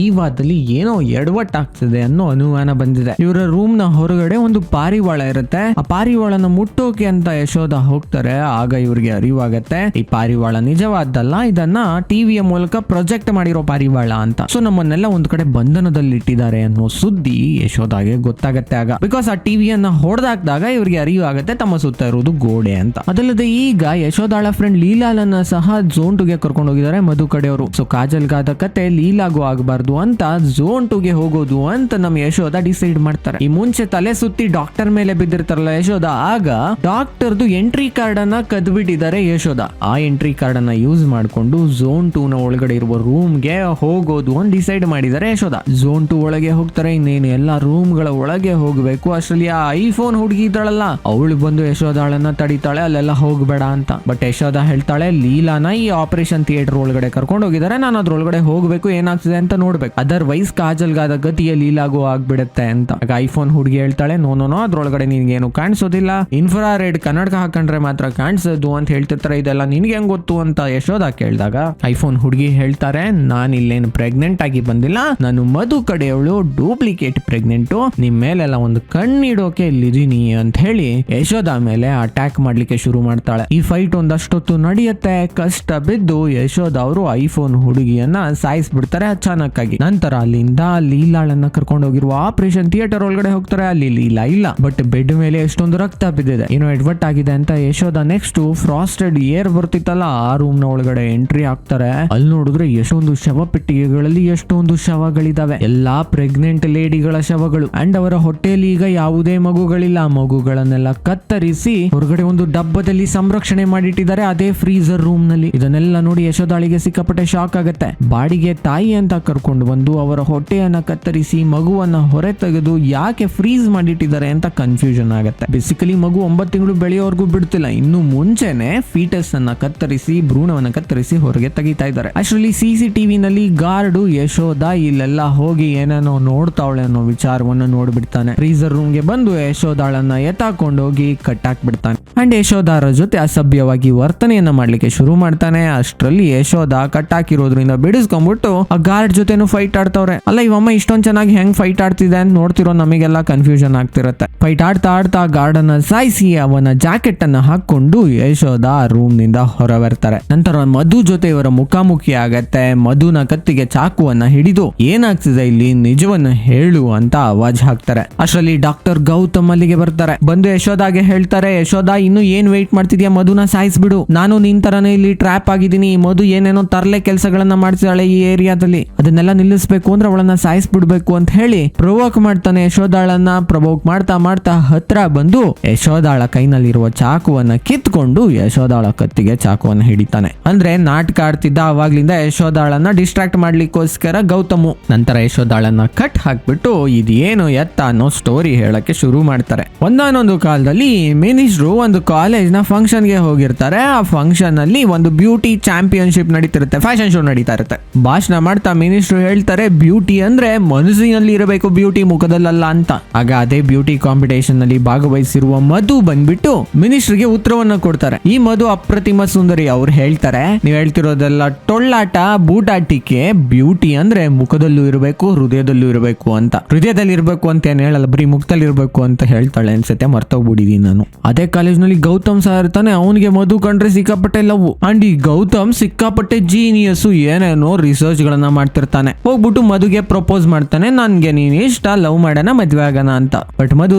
ಈ ವಾದಲ್ಲಿ ಏನೋ ಎಡವಟ್ಟಾಗ್ತದೆ ಅನ್ನೋ ಅನುಮಾನ ಬಂದಿದೆ. ಇವರ ರೂಮ್ನ ಹೊರಗಡೆ ಒಂದು ಪಾರಿವಾಳ ಇರುತ್ತೆ. ಆ ಪಾರಿವಾಳನ ಮುಟ್ಟೋಕೆ ಅಂತ ಯಶೋಧ ಹೋಗ್ತಾರೆ. ಆಗ ಇವ್ರಿಗೆ ಅರಿವಾಗತ್ತೆ. ಈ ಪಾರಿವಾಳ ನಿಜವಾದ್ದಲ್ಲ? ಇದನ್ನ ಟಿವಿಯ ಮೂಲಕ ಪ್ರೊಜೆಕ್ಟ್ ಮಾಡಿರೋ ಪಾರಿವಾಳ ಅಂತ. ಸೊ ನಮ್ಮನ್ನೆಲ್ಲ ಒಂದ್ ಕಡೆ ಬಂಧನದಲ್ಲಿ ಇಟ್ಟಿದ್ದಾರೆ ಅನ್ನೋ ಸುದ್ದಿ ಯಶೋಧಾಗೆ ಗೊತ್ತಾಗತ್ತೆ ಆಗ. ಬಿಕಾಸ್ ಆ ಟಿವಿಯನ್ನ ಹೊಡೆದಾಕ್ದಾಗ ಇವ್ರಿಗೆ ಅರಿವಾಗತ್ತೆ, ತಮ್ಮ ಸುತ್ತ ಇರೋದು ಗೋಡೆ ಅಂತ. ಅದಲ್ಲದೆ ಈಗ ಯಶೋಧಾಳ ಫ್ರೆಂಡ್ ಲೀಲಾಲನ್ನ ಸಹ ಝೋನ್ ಟುಗೆ ಕರ್ಕೊಂಡು ಹೋಗಿದ್ದಾರೆ ಮಧು ಕಡೆಯವರು ಸೊ ಕಾಜಲ್ಗಾದ ಕತೆ ಲೀಲಾಗೂ ಆಗಬಾರ್ದು ಅಂತ ಝೋನ್ ಟುಗೆ ಹೋಗೋದು ಅಂತ ನಮ್ಮ ಯಶೋಧ ಡಿಸೈಡ್ ಮಾಡ್ತಾರೆ. ಈ ಮುಂಚೆ ತಲೆ ಸುತ್ತಿ ಡಾಕ್ಟರ್ ಮೇಲೆ ಬಿದ್ದಿರ್ತಾರಲ್ಲ ಯಶೋಧ, ಆಗ ಡಾಕ್ಟರ್ದು ಎಂಟ್ರಿ ಕಾರ್ಡ್ ಅನ್ನ ಕದ್ಬಿಟ್ಟಿದ್ದಾರೆ ಯಶೋಧ. ಆ ಎಂಟ್ರಿ ಕಾರ್ಡ್ ಅನ್ನ ಯೂಸ್ ಮಾಡ್ಕೊಂಡು ಝೋನ್ ಟೂ ನ ಒಳಗಡೆ ಇರುವ ರೂಮ್ಗೆ ಹೋಗೋದು ಅಂತ ಡಿಸೈಡ್ ಮಾಡಿದ್ದಾರೆ ಯಶೋಧ. ಝೋನ್ ಟೂ ಒಳಗೆ ಹೋಗ್ತಾರೆ, ಇನ್ನೇನು ಎಲ್ಲಾ ರೂಮ್ಗಳ ಒಳಗೆ ಹೋಗ್ಬೇಕು. ಅಷ್ಟರಲ್ಲಿ ಆ ಐಫೋನ್ ಹುಡುಗಿ ಇದ್ದಾಳಲ್ಲ, ಅವಳು ಬಂದು ಯಶೋಧಾಳನ್ನ ತಡಿತಾಳೆ, ಅಲ್ಲೆಲ್ಲ ಹೋಗ್ಬೇಡ ಅಂತ. ಬಟ್ ಯಶೋಧ ಹೇಳ್ತಾಳೆ, ಲೀಲಾನ ಈ ಆಪರೇಷನ್ ಥಿಯೇಟರ್ ಒಳಗಡೆ ಕರ್ಕೊಂಡು ಹೋಗಿದ್ದಾರೆ, ನಾನು ಅದ್ರೊಳಗಡೆ ಹೋಗ್ಬೇಕು, ಏನಾಗ್ತದೆ ಅಂತ ನೋಡ್ಬೇಕು. ಅದರ್ವೈಸ್ ಕಾಜಲ್ಗಾದ ಗತಿಯ ಲೀಲಾಗೂ ಆಗ್ಬಿಡುತ್ತೆ ಅಂತ. ಐಫೋನ್ ಹುಡುಗಿ ಹೇಳ್ತಾಳೆ ನೋ ನೋ ನೋ ಅದ್ರೊಳಗಡೆ ನಿನ್ಗೇನು ಕಾಣಿಸೋದಿಲ್ಲ. ಇನ್ಫ್ರಾ ರೆಡ್ ಕನ್ನಡಕ ಹಾಕೊಂಡ್ರೆ ಮಾತ್ರ ಕಾಣಿಸೋದು ಅಂತ ಹೇಳ್ತಿರ್ತಾರೆ. ಇದೆಲ್ಲ ನಿನ್ಗೆ ಹೆಂಗ್ ಗೊತ್ತು? ಅಂತ ಯಶೋದ ಕೇಳಿದಾಗ ಐಫೋನ್ ಹುಡುಗಿ ಹೇಳ್ತಾರೆ, ನಾನು ಇಲ್ಲೇನು ಪ್ರೆಗ್ನೆಂಟ್ ಆಗಿ ಬಂದಿಲ್ಲ. ನಾನು ಮಧು ಕಡೆಯವಳು ಡೂಪ್ಲಿಕೇಟ್ ಪ್ರೆಗ್ನೆಂಟ್ ನಿಮ್ ಮೇಲೆಲ್ಲ ಒಂದು ಕಣ್ಣಿಡೋಕೆ ಇಲ್ಲಿದೀನಿ ಅಂತ ಹೇಳಿ ಯಶೋದ ಮೇಲೆ ಅಟ್ಯಾಕ್ ಮಾಡ್ಲಿಕ್ಕೆ ಶುರು ಮಾಡ್ತಾಳೆ. ಈ ಫೈಟ್ ಒಂದಷ್ಟೊತ್ತು ನಡೆಯುತ್ತೆ. ಕಷ್ಟ ಬಿದ್ದು ಯಶೋದ ಅವರು ಐಫೋನ್ ಹುಡುಗಿಯನ್ನ ಸಾಯಿಸ್ಬಿಡ್ತಾರೆ ಅಚಾನಕ್ ಆಗಿ ನಂತರ ಅಲ್ಲಿಂದ ಲೀಲಾಳನ್ನ ಕರ್ಕೊಂಡು ಹೋಗಿರುವ ಆಪರೇಷನ್ ಥಿಯೇಟರ್ ಒಳಗಡೆ ಹೋಗ್ತಾರೆ. ಅಲ್ಲಿ ಇಲ್ಲ ಇಲ್ಲ ಬಟ್ ಬೆಡ್ ಮೇಲೆ ಎಷ್ಟೊಂದು ರಕ್ತ ಬಿದ್ದಿದೆ. ಏನೋ ಎಡ್ವರ್ಟ್ ಆಗಿದೆ ಅಂತ ಯಶೋದ ನೆಕ್ಸ್ಟ್ ಫ್ರಾಸ್ಟೆಡ್ ಏರ್ ಬರ್ತಿತ್ತಲ್ಲ, ಆ ರೂಮ್ನ ಒಳಗಡೆ ಎಂಟ್ರಿ ಆಗ್ತಾರೆ ಅಲ್ಲಿ ನೋಡಿದ್ರೆ ಎಷ್ಟೊಂದು ಶವ ಪೆಟ್ಟಿಗೆಗಳಲ್ಲಿ ಎಷ್ಟೊಂದು ಶವಗಳಿದಾವೆ. ಎಲ್ಲಾ ಪ್ರೆಗ್ನೆಂಟ್ ಲೇಡಿಗಳ ಶವಗಳು. ಅಂಡ್ ಅವರ ಹೊಟ್ಟೆಯಲ್ಲಿ ಈಗ ಯಾವುದೇ ಮಗುಗಳಿಲ್ಲ. ಮಗುಗಳನ್ನೆಲ್ಲ ಕತ್ತರಿಸಿ ಹೊರಗಡೆ ಒಂದು ಡಬ್ಬದಲ್ಲಿ ಸಂರಕ್ಷಣೆ ಮಾಡಿಟ್ಟಿದ್ದಾರೆ ಅದೇ ಫ್ರೀಸರ್ ರೂಮ್ನಲ್ಲಿ. ಇದನ್ನೆಲ್ಲ ನೋಡಿ ಯಶೋದಾಳಿಗೆ ಸಿಕ್ಕಾಪಟ್ಟೆ ಶಾಕ್ ಆಗುತ್ತೆ. ಬಾಡಿಗೆ ತಾಯಿ ಅಂತ ಕರ್ಕೊಂಡು ಬಂದು ಅವರ ಹೊಟ್ಟೆಯನ್ನ ಕತ್ತರಿಸಿ ಮಗು ಮಗುವನ್ನ ಹೊರೆ ತೆಗೆದು ಯಾಕೆ ಫ್ರೀಸ್ ಮಾಡಿಟ್ಟಿದ್ದಾರೆ ಅಂತ ಕನ್ಫ್ಯೂಷನ್ ಆಗುತ್ತೆ. ಬೇಸಿಕಲಿ ಮಗು ಒಂಬತ್ತು ತಿಂಗಳು ಬೆಳೆಯೋವರೆಗೂ ಬಿಡ್ತಿಲ್ಲ. ಇನ್ನು ಮುಂಚೆನೆ ಫೀಟಸ್ ಅನ್ನ ಕತ್ತರಿಸಿ, ಭ್ರೂಣವನ್ನ ಕತ್ತರಿಸಿ ಹೊರಗೆ ತೆಗಿತಾ ಇದ್ದಾರೆ. ಅಷ್ಟರಲ್ಲಿ ಸಿ ಸಿ ಟಿವಿ ನಲ್ಲಿ ಗಾರ್ಡು ಯಶೋದ ಇಲ್ಲೆಲ್ಲ ಹೋಗಿ ಏನೇನೋ ನೋಡ್ತಾವಳೆ ಅನ್ನೋ ವಿಚಾರವನ್ನು ನೋಡ್ಬಿಡ್ತಾನೆ. ಫ್ರೀಸರ್ ರೂಮ್ಗೆ ಬಂದು ಯಶೋದಾಳನ್ನ ಎತ್ತಾಕೊಂಡು ಹೋಗಿ ಕಟ್ಟಾಕ್ಬಿಡ್ತಾನೆ. ಅಂಡ್ ಯಶೋಧಾರ ಜೊತೆ ಅಸಭ್ಯವಾಗಿ ವರ್ತನೆಯನ್ನ ಮಾಡ್ಲಿಕ್ಕೆ ಶುರು ಮಾಡ್ತಾನೆ. ಅಷ್ಟರಲ್ಲಿ ಯಶೋಧ ಕಟ್ಟಾಕಿರೋದ್ರಿಂದ ಬಿಡಿಸ್ಕೊಂಡ್ಬಿಟ್ಟು ಆ ಗಾರ್ಡ್ ಜೊತೆನೂ ಫೈಟ್ ಆಡ್ತಾವ್ರೆ. ಅಲ್ಲ ಇವಮ್ಮ ಇಷ್ಟೊಂದ್ ಚೆನ್ನಾಗಿ ಹೆಂಗ್ ಫೈಟ್ ಆಡ್ತಿದೆ ಅಂತ ನೋಡ್ತಿರೋ ನಮಗೆಲ್ಲ ಕನ್ಫ್ಯೂಷನ್ ಆಗ್ತಿರತ್ತೆ. ಫೈಟ್ ಆಡ್ತಾ ಆಡ್ತಾ ಗಾರ್ಡನ್ ಸಾಯಿಸಿ ಅವನ ಜಾಕೆಟ್ ಅನ್ನ ಹಾಕೊಂಡು ಯಶೋದ ರೂಮ್ನಿಂದ ಹೊರ ಬರ್ತಾರೆ ನಂತರ ಮಧು ಜೊತೆ ಇವರ ಮುಖಾಮುಖಿ ಆಗತ್ತೆ. ಮಧುನ ಕತ್ತಿಗೆ ಚಾಕುವನ್ನ ಹಿಡಿದು ಏನಾಗ್ತಿದೆ ಇಲ್ಲಿ ನಿಜವನ್ನ ಹೇಳು ಅಂತ ಅವಾಜ್ ಹಾಕ್ತಾರೆ. ಅಷ್ಟರಲ್ಲಿ ಡಾಕ್ಟರ್ ಗೌತಮ್ ಅಲ್ಲಿಗೆ ಬರ್ತಾರೆ. ಬಂದು ಯಶೋದಾಗೆ ಹೇಳ್ತಾರೆ ಯಶೋದ ಇನ್ನು ಏನ್ ವೆಯ್ಟ್ ಮಾಡ್ತಿದ್ಯಾ? ಮಧುನ ಸಾಯಿಸ್ಬಿಡು. ನಾನು ನಿನ್ ತರನೇ ಇಲ್ಲಿ ಟ್ರ್ಯಾಪ್ ಆಗಿದ್ದೀನಿ. ಮಧು ಏನೇನೋ ತರಲೆ ಕೆಲಸಗಳನ್ನ ಮಾಡ್ತಿದ್ದಾಳೆ ಈ ಏರಿಯಾದಲ್ಲಿ ಅದನ್ನೆಲ್ಲ ನಿಲ್ಲಿಸ್ಬೇಕು ಅಂದ್ರೆ ಅವಳನ್ನ ಸಾಯಿಸ್ಬಿಡ್ಬೇಕು ಅಂತ ಹೇಳಿ ಪ್ರವೋಕ್ ಮಾಡ್ತಾನೆ, ಯಶೋದಾಳನ್ನ ಪ್ರೊವೋಕ್ ಮಾಡ್ತಾ ಮಾಡ್ತಾ ಹತ್ರ ಬಂದು ಯಶೋದಾಳ ಕೈನಲ್ಲಿರುವ ಚಾಕುವನ್ನ ಕಿತ್ಕೊಂಡು ಯಶೋದಾಳ ಕತ್ತಿಗೆ ಚಾಕುವನ್ನ ಹಿಡಿತಾನೆ. ಅಂದ್ರೆ ನಾಟಕ ಆಡ್ತಿದ್ದ ಅವಾಗ್ಲಿಂದ ಯಶೋದಾಳನ್ನ ಡಿಸ್ಟ್ರಾಕ್ಟ್ ಮಾಡ್ಲಿಕ್ಕೋಸ್ಕರ ಗೌತಮು. ನಂತರ ಯಶೋದಾಳನ್ನ ಕಟ್ ಹಾಕ್ಬಿಟ್ಟು ಇದೇನು ಎತ್ತ ಅನ್ನೋ ಸ್ಟೋರಿ ಹೇಳಕ್ಕೆ ಶುರು ಮಾಡ್ತಾರೆ. ಒಂದಾನೊಂದು ಕಾಲದಲ್ಲಿ ಮಿನಿಸ್ಟ್ರು ಒಂದು ಕಾಲೇಜ್ನ ಫಂಕ್ಷನ್ಗೆ ಹೋಗಿರ್ತಾರೆ. ಆ ಫಂಕ್ಷನ್ ಅಲ್ಲಿ ಒಂದು ಬ್ಯೂಟಿ ಚಾಂಪಿಯನ್ಶಿಪ್ ನಡೀತಿರುತ್ತೆ ಫ್ಯಾಷನ್ ಶೋ ನಡೀತಾ ಇರುತ್ತೆ. ಭಾಷಣ ಮಾಡ್ತಾ ಮಿನಿಸ್ಟ್ರು ಹೇಳ್ತಾರೆ ಬ್ಯೂಟಿ ಅಂದ್ರೆ ಮನಸ್ಸಿನಲ್ಲಿ ಇರಬೇಕು ಬ್ಯೂಟಿ ಮುಖದಲ್ಲಲ್ಲ ಅಂತ. ಆಗ ಅದೇ ಬ್ಯೂಟಿ ಕಾಂಪಿಟೇಷನ್ನಲ್ಲಿ ಭಾಗವಹಿಸಿರುವ ಮಧು ಬಂದ್ಬಿಟ್ಟು ಮಿನಿಸ್ಟ್ರಿಗೆ ಉತ್ತರವನ್ನ ಕೊಡ್ತಾರೆ. ಈ ಮಧು ಅಪ್ರತಿಮ ಸುಂದರಿ ಅವ್ರು ಹೇಳ್ತಾರೆ, ನೀವ್ ಹೇಳ್ತಿರೋದೆಲ್ಲ ಟೊಳ್ಳಾಟ, ಬೂಟಾಟಿಕೆ, ಬ್ಯೂಟಿ ಅಂದ್ರೆ ಮುಖದಲ್ಲೂ ಇರಬೇಕು, ಹೃದಯದಲ್ಲೂ ಇರಬೇಕು ಅಂತ. ಹೃದಯದಲ್ಲಿ ಇರಬೇಕು ಅಂತ ಏನ್ ಹೇಳಲ್ಲ, ಬರೀ ಮುಖದಲ್ಲಿ ಇರಬೇಕು ಅಂತ ಹೇಳ್ತಾಳೆ ಅನ್ಸುತ್ತೆ, ಮರ್ತೋಗ್ಬಿಟ್ಟಿದೀನಿ ನಾನು. ಅದೇ ಕಾಲೇಜ್ನಲ್ಲಿ ಗೌತಮ್ ಸಹ ಇರ್ತಾನೆ ಅವನಿಗೆ ಮಧು ಕಂಡ್ರೆ ಸಿಕ್ಕಾಪಟ್ಟೆ ಲವ್. ಅಂಡ್ ಈ ಗೌತಮ್ ಸಿಕ್ಕಾಪಟ್ಟೆ ಜೀನಿಯಸ್ ಏನೇನೋ ರಿಸರ್ಚ್ ಗಳನ್ನ ಮಾಡ್ತಿರ್ತಾನೆ. ಹೋಗ್ಬಿಟ್ಟು ಮಧುಗೆ ಪ್ರಪೋಸ್ ಮಾಡ್ತಾನೆ, ನನ್ಗೆ ನೀನ್ ಇಷ್ಟ ಲವ್ ಮಾಡೋಣ, ಮದ್ವೆ ಆಗೋಣ ಅಂತ. ಬಟ್ ಮಧು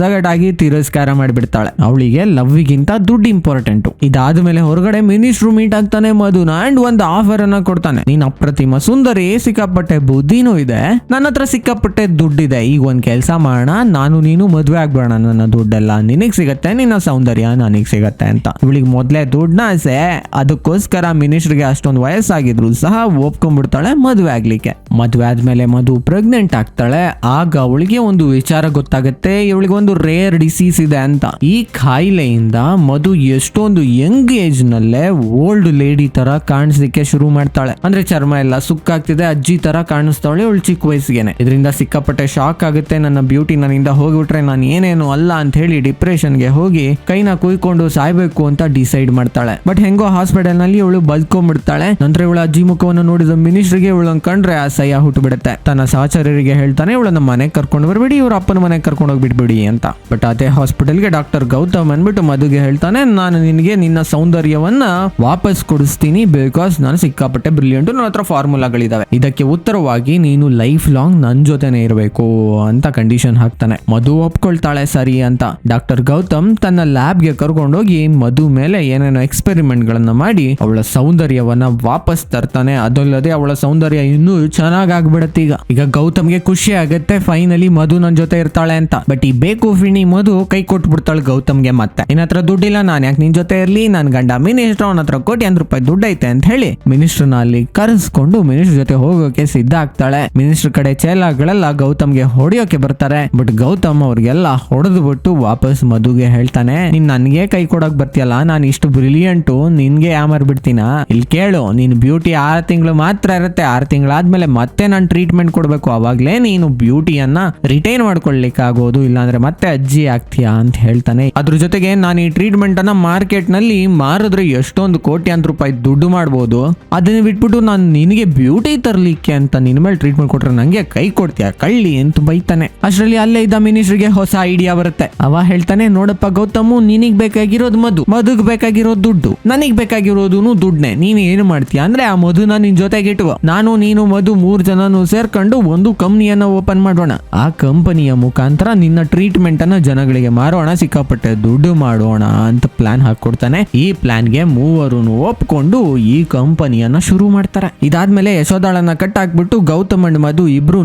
ಸಗಟಾಗಿ ತಿರಸ್ಕಾರ ಮಾಡಿಬಿಡ್ತಾಳೆ. ಅವಳಿಗೆ ಲವ್ಗಿಂತ ದುಡ್ಡು ಇಂಪಾರ್ಟೆಂಟ್ ಇದಾದ್ಮೇಲೆ ಹೊರಗಡೆ ಮಿನಿಸ್ಟ್ರು ಮೀಟ್ ಆಗ್ತಾನೆ ಮಧುನ ಅಂಡ್ ಒಂದು ಆಫರ್ ಅನ್ನ ಕೊಡ್ತಾನೆ. ನೀನ್ ಅಪ್ರತಿಮ ಸುಂದರಿ, ಸಿಕ್ಕಾಪಟ್ಟೆ ಬುದ್ಧಿನೂ ಇದೆ. ನನ್ನ ಹತ್ರ ಸಿಕ್ಕಾಪಟ್ಟೆ ದುಡ್ಡಿದೆ ಈಗ ಒಂದ್ ಕೆಲ್ಸ ಮಾಡೋಣ. ನಾನು ನೀನು ಮದ್ವೆ ಆಗ್ಬೇಡ ನನ್ನ ದುಡ್ಡೆಲ್ಲ ನಿನಗ್ ಸಿಗತ್ತೆ, ನಿನ್ನ ಸೌಂದರ್ಯ ನನಗ್ ಸಿಗತ್ತೆ ಅಂತ. ಇವಳಿಗೆ ಮೊದ್ಲೇ ದುಡ್ಡನ್ನ ಆಸೆ. ಅದಕ್ಕೋಸ್ಕರ ಮಿನಿಸ್ಟ್ರಿಗೆ ಅಷ್ಟೊಂದು ವಯಸ್ಸಾಗಿದ್ರು ಸಹ ಒಪ್ಕೊಂಡ್ಬಿಡ್ತಾಳೆ ಮದ್ವೆ ಆಗ್ಲಿಕ್ಕೆ. ಮದ್ವೆ ಆದ್ಮೇಲೆ ಮಧು ಪ್ರೆಗ್ನೆಂಟ್ ಆಗ್ತಾಳೆ, ಆಗ ಅವಳಿಗೆ ಒಂದು ವಿಚಾರ ಗೊತ್ತಾಗುತ್ತೆ, ಇವಳಿಗೆ ಒಂದು ರೇರ್ ಡಿಸೀಸ್ ಇದೆ ಅಂತ. ಈ ಕಾಯಿಲೆಯಿಂದ ಮಧು ಎಷ್ಟೊಂದು ಯಂಗ್ ಏಜ್ ನಲ್ಲೇ ಓಲ್ಡ್ ಲೇಡಿ ತರ ಕಾಣಿಸ್ಲಿಕ್ಕೆ ಶುರು ಮಾಡ್ತಾಳೆ. ಅಂದ್ರೆ ಚರ್ಮ ಎಲ್ಲ ಸುಕ್ಕಾಗ್ತಿದೆ, ಅಜ್ಜಿ ತರ ಕಾಣಿಸ್ತಾಳೆ ಅವಳು ಚಿಕ್ಕ ವಯಸ್ಸಿಗೆನೆ. ಇದರಿಂದ ಸಿಕ್ಕಾಪಟ್ಟೆ ಶಾಕ್ ಆಗುತ್ತೆ, ನನ್ನ ಬ್ಯೂಟಿ ನನ್ನಿಂದ ಹೋಗ್ಬಿಟ್ರೆ ನಾನು ಏನೇನು ಅಲ್ಲ ಅಂತ ಹೇಳಿ ಡಿಪ್ರೆಷನ್ಗೆ ಹೋಗಿ ಕೈನ ಕುಯ್ಕೊಂಡು ಸಾಯ್ಬೇಕು ಅಂತ ಡಿಸೈಡ್ ಮಾಡ್ತಾಳೆ. ಬಟ್ ಹೆಂಗೋ ಹಾಸ್ಪಿಟಲ್ನಲ್ಲಿ ಇವಳು ಬದುಕೊಂಡ್ಬಿಡ್ತಾಳೆ. ನಂತರ ಇವಳ ಅಜ್ಜಿ ಮುಖವನ್ನು ನೋಡಿದ ಮಿನಿಸ್ಟ್ರಿಗೆ ಇವಳು ಕಂಡ್ರೆ ಅಸಹ್ಯ ಹುಟ್ಟುಬಿಡುತ್ತೆ ತನ್ನ ಸಹಚರರಿಗೆ ಹೇಳ್ತಾನೆ, ಇವಳನ್ನ ಮನೆಗೆ ಕರ್ಕೊಂಡು ಬರಬೇಡಿ, ಇವ್ರ ಅಪ್ಪನ ಮನೆಗೆ ಕರ್ಕೊಂಡು ಹೋಗ್ಬಿಟ್ಬಿಡಿ ಅಂತ. ಬಟ್ ಅದೇ ಹಾಸ್ಪಿಟಲ್ಗೆ ಡಾಕ್ಟರ್ ಗೌತಮ್ ಅನ್ಬಿಟ್ಟು ಮಧುಗೆ ಹೇಳ್ತಾನೆ, ನಾನು ನಿನಗೆ ನಿನ್ನ ಸೌಂದರ್ಯವನ್ನ ವಾಪಸ್ ಕೊಡಿಸ್ತೀನಿ ಬಿಕಾಸ್ ನಾನು ಸಿಕ್ಕಾಪಟ್ಟೆ ಬ್ರಿಲಿಯಂಟ್ ನನ್ನ ಹತ್ರ ಫಾರ್ಮುಲಾಗಳಿದಾವೆ ಇದಕ್ಕೆ ಉತ್ತರವಾಗಿ, ನೀನು ಲೈಫ್ ಲಾಂಗ್ ನನ್ನ ಜೊತೆನೆ ಇರಬೇಕು ಅಂತ ಕಂಡೀಷನ್ ಹಾಕ್ತಾನೆ. ಮಧು ಒಪ್ಕೊಳ್ತಾಳೆ, ಸರಿ ಅಂತ. ಡಾಕ್ಟರ್ ಗೌತಮ್ ತನ್ನ ಲ್ಯಾಬ್ಗೆ ಕರ್ಕೊಂಡೋಗಿ ಮಧು ಮೇಲೆ ಏನೇನೋ ಎಕ್ಸ್ಪೆರಿಮೆಂಟ್ ಗಳನ್ನ ಮಾಡಿ, ಅವಳ ಸೌಂದರ್ಯವನ್ನ ವಾಪಸ್ ತರ್ತಾನೆ. ಅದಲ್ಲದೆ ಅವಳ ಸೌಂದರ್ಯ ಇನ್ನೂ ಚೆನ್ನಾಗ್ ಆಗ್ಬಿಡತ್ತೆ ಈಗ. ಈಗ ಗೌತಮ್ಗೆ ಖುಷಿ ಆಗುತ್ತೆ ಫೈನಲಿ ಮಧು ನನ್ ಜೊತೆ ಇರ್ತಾಳೆ ಅಂತ. ಬಟ್ ಈ ಬೇಕು ಫಿಣಿ ಮಧು ಕೈ ಕೊಟ್ಬಿಡ್ತಾಳೆ ಗೌತಮ್ಗೆ ಮತ್ತೆ. ನಿನ್ನ ಹತ್ರ ದುಡ್ಡಿಲ್ಲ, ನಾನು ಯಾಕೆ ನಿನ್ ಜೊತೆ ಇರ್ಲಿ? ನನ್ ಗಂಡ ಮಿನಿಸ್ಟರ್, ಅವನ ಹತ್ರ ಕೋಟ್ಯಾಂತರ ರೂಪಾಯಿ ದುಡ್ಡು ಐತೆ ಅಂತ ಹೇಳಿ ಮಿನಿಸ್ಟರ್ನ ಅಲ್ಲಿ ಕರೆಸ್ಕೊಂಡು ಮಿನಿಸ್ಟರ್ ಜೊತೆ ಹೋಗೋಕೆ ಸಿದ್ಧ ಆಗ್ತಾಳೆ. ಮಿನಿಸ್ಟರ್ ಕಡೆ ಚೇಲಾಗಳೆಲ್ಲ ಗೌತಮ್ಗೆ ಹೊಡಿಯೋಕೆ ಬರ್ತಾರೆ. ಬಟ್ ಗೌತಮ್ ಅವ್ರಿಗೆಲ್ಲ ಹೊಡೆದು ಬಿಟ್ಟು ವಾಪಸ್ ಮಧುಗೆ ಹೇಳ್ತಾನೆ, ನೀನ್ ನನ್ಗೆ ಕೈ ಕೊಡಕ್ ಬರ್ತೀಯಲ್ಲ? ನಾನು ಇಷ್ಟು ಬ್ರಿಲಿಯಂಟು ನಿನ್ಗೆ ಯಾಮರ್ ಬಿಡ್ತೀನ? ಇಲ್ಲಿ ಕೇಳು, ನೀನ್ ಬ್ಯೂಟಿ ಆರು ತಿಂಗಳು ಮಾತ್ರ ಇರುತ್ತೆ. ಆರು ತಿಂಗಳಾದ್ಮೇಲೆ ಮತ್ತೆ ನಾನು ಟ್ರೀಟ್ಮೆಂಟ್ ಕೊಡ್ಬೇಕು. ಅವಾಗ್ಲೇ ನೀನು ಬ್ಯೂಟಿಯನ್ನ ರಿಟೈನ್ ಮಾಡ್ಕೊಳ್ಲಿಕ್ಕೆ ಆಗೋದು ಇಲ್ಲಾಂದ್ರೆ ಮತ್ತೆ ಅಜ್ಜಿ ಆಗ್ತೀಯಾ ಅಂತ ಹೇಳ್ತಾನೆ. ಅದ್ರ ಜೊತೆಗೆ ನಾನು ಈ ಟ್ರೀಟ್ಮೆಂಟ್ ಅನ್ನ ಮಾರ್ಕೆಟ್ನಲ್ಲಿ ಮಾರಿದ್ರೆ ಎಷ್ಟೊಂದು ಅಂತ ರೂಪಾಯಿ ದುಡ್ಡು ಮಾಡ್ಬೋದು. ಅದನ್ನ ಬಿಟ್ಬಿಟ್ಟು ನಾನು ನಿನಗೆ ಬ್ಯೂಟಿ ತರ್ಲಿಕ್ಕೆ ಅಂತ ನಿನ್ ಮೇಲೆ ಟ್ರೀಟ್ಮೆಂಟ್ ಕೊಟ್ರೆ ನಂಗೆ ಕೈ ಕೊಡ್ತೀಯಾ? ಕಳ್ಳಿ ಅಂತ ಬೈತಾನೆ. ಅಷ್ಟರಲ್ಲಿ ಅಲ್ಲೇ ಇದ್ದ ಮಿನಿಸ್ಟ್ರಿಗೆ ಹೊಸ ಐಡಿಯಾ ಬರುತ್ತೆ. ಅವ ಹೇಳ್ತಾನೆ, ನೋಡಪ್ಪ ಗೌತಮು, ನಿನಗ್ ಬೇಕಾಗಿರೋದು ಮಧು. ಮಧುಗ್ ಬೇಕಾಗಿರೋದು ದುಡ್ಡು. ನನಗ್ ಬೇಕಾಗಿರೋದು ದುಡ್ಡನೆ ನೀನ್ ಏನು ಮಾಡ್ತೀಯ? ಅಂದ್ರೆ ಆ ಮಧುನ ನಿನ್ ಜೊತೆಗೆ ಇಟ್ಟು ನಾನು, ನೀನು, ಮಧು ಮೂರ್ ಜನನು ಸೇರ್ಕೊಂಡು ಒಂದು ಕಂಪ್ನಿಯನ್ನ ಓಪನ್ ಮಾಡೋಣ. ಆ ಕಂಪನಿಯ ಮುಖಾಂತರ ನಿನ್ನ ಟ್ರೀಟ್ಮೆಂಟ್ ಅನ್ನ ಜನಗಳಿಗೆ ಮಾರೋಣ, ಸಿಕ್ಕಾಪಟ್ಟೆ ದುಡ್ಡು ಮಾಡೋಣ ಅಂತ ಪ್ಲಾನ್ ಹಾಕೊಡ್ತಾನೆ ಈ ಪ್ಲಾನ್ಗೆ ಮೂವರು ಒಪ್ಕೊಂಡು ಈ ಕಂಪನಿಯನ್ನ ಶುರು ಮಾಡ್ತಾರೆ. ಇದಾದ್ಮೇಲೆ ಯಶೋದಾಳನ್ನ ಕಟ್ ಹಾಕ್ಬಿಟ್ಟು ಗೌತಮ್ ಅಂಡ್ ಮಧು ಇಬ್ರು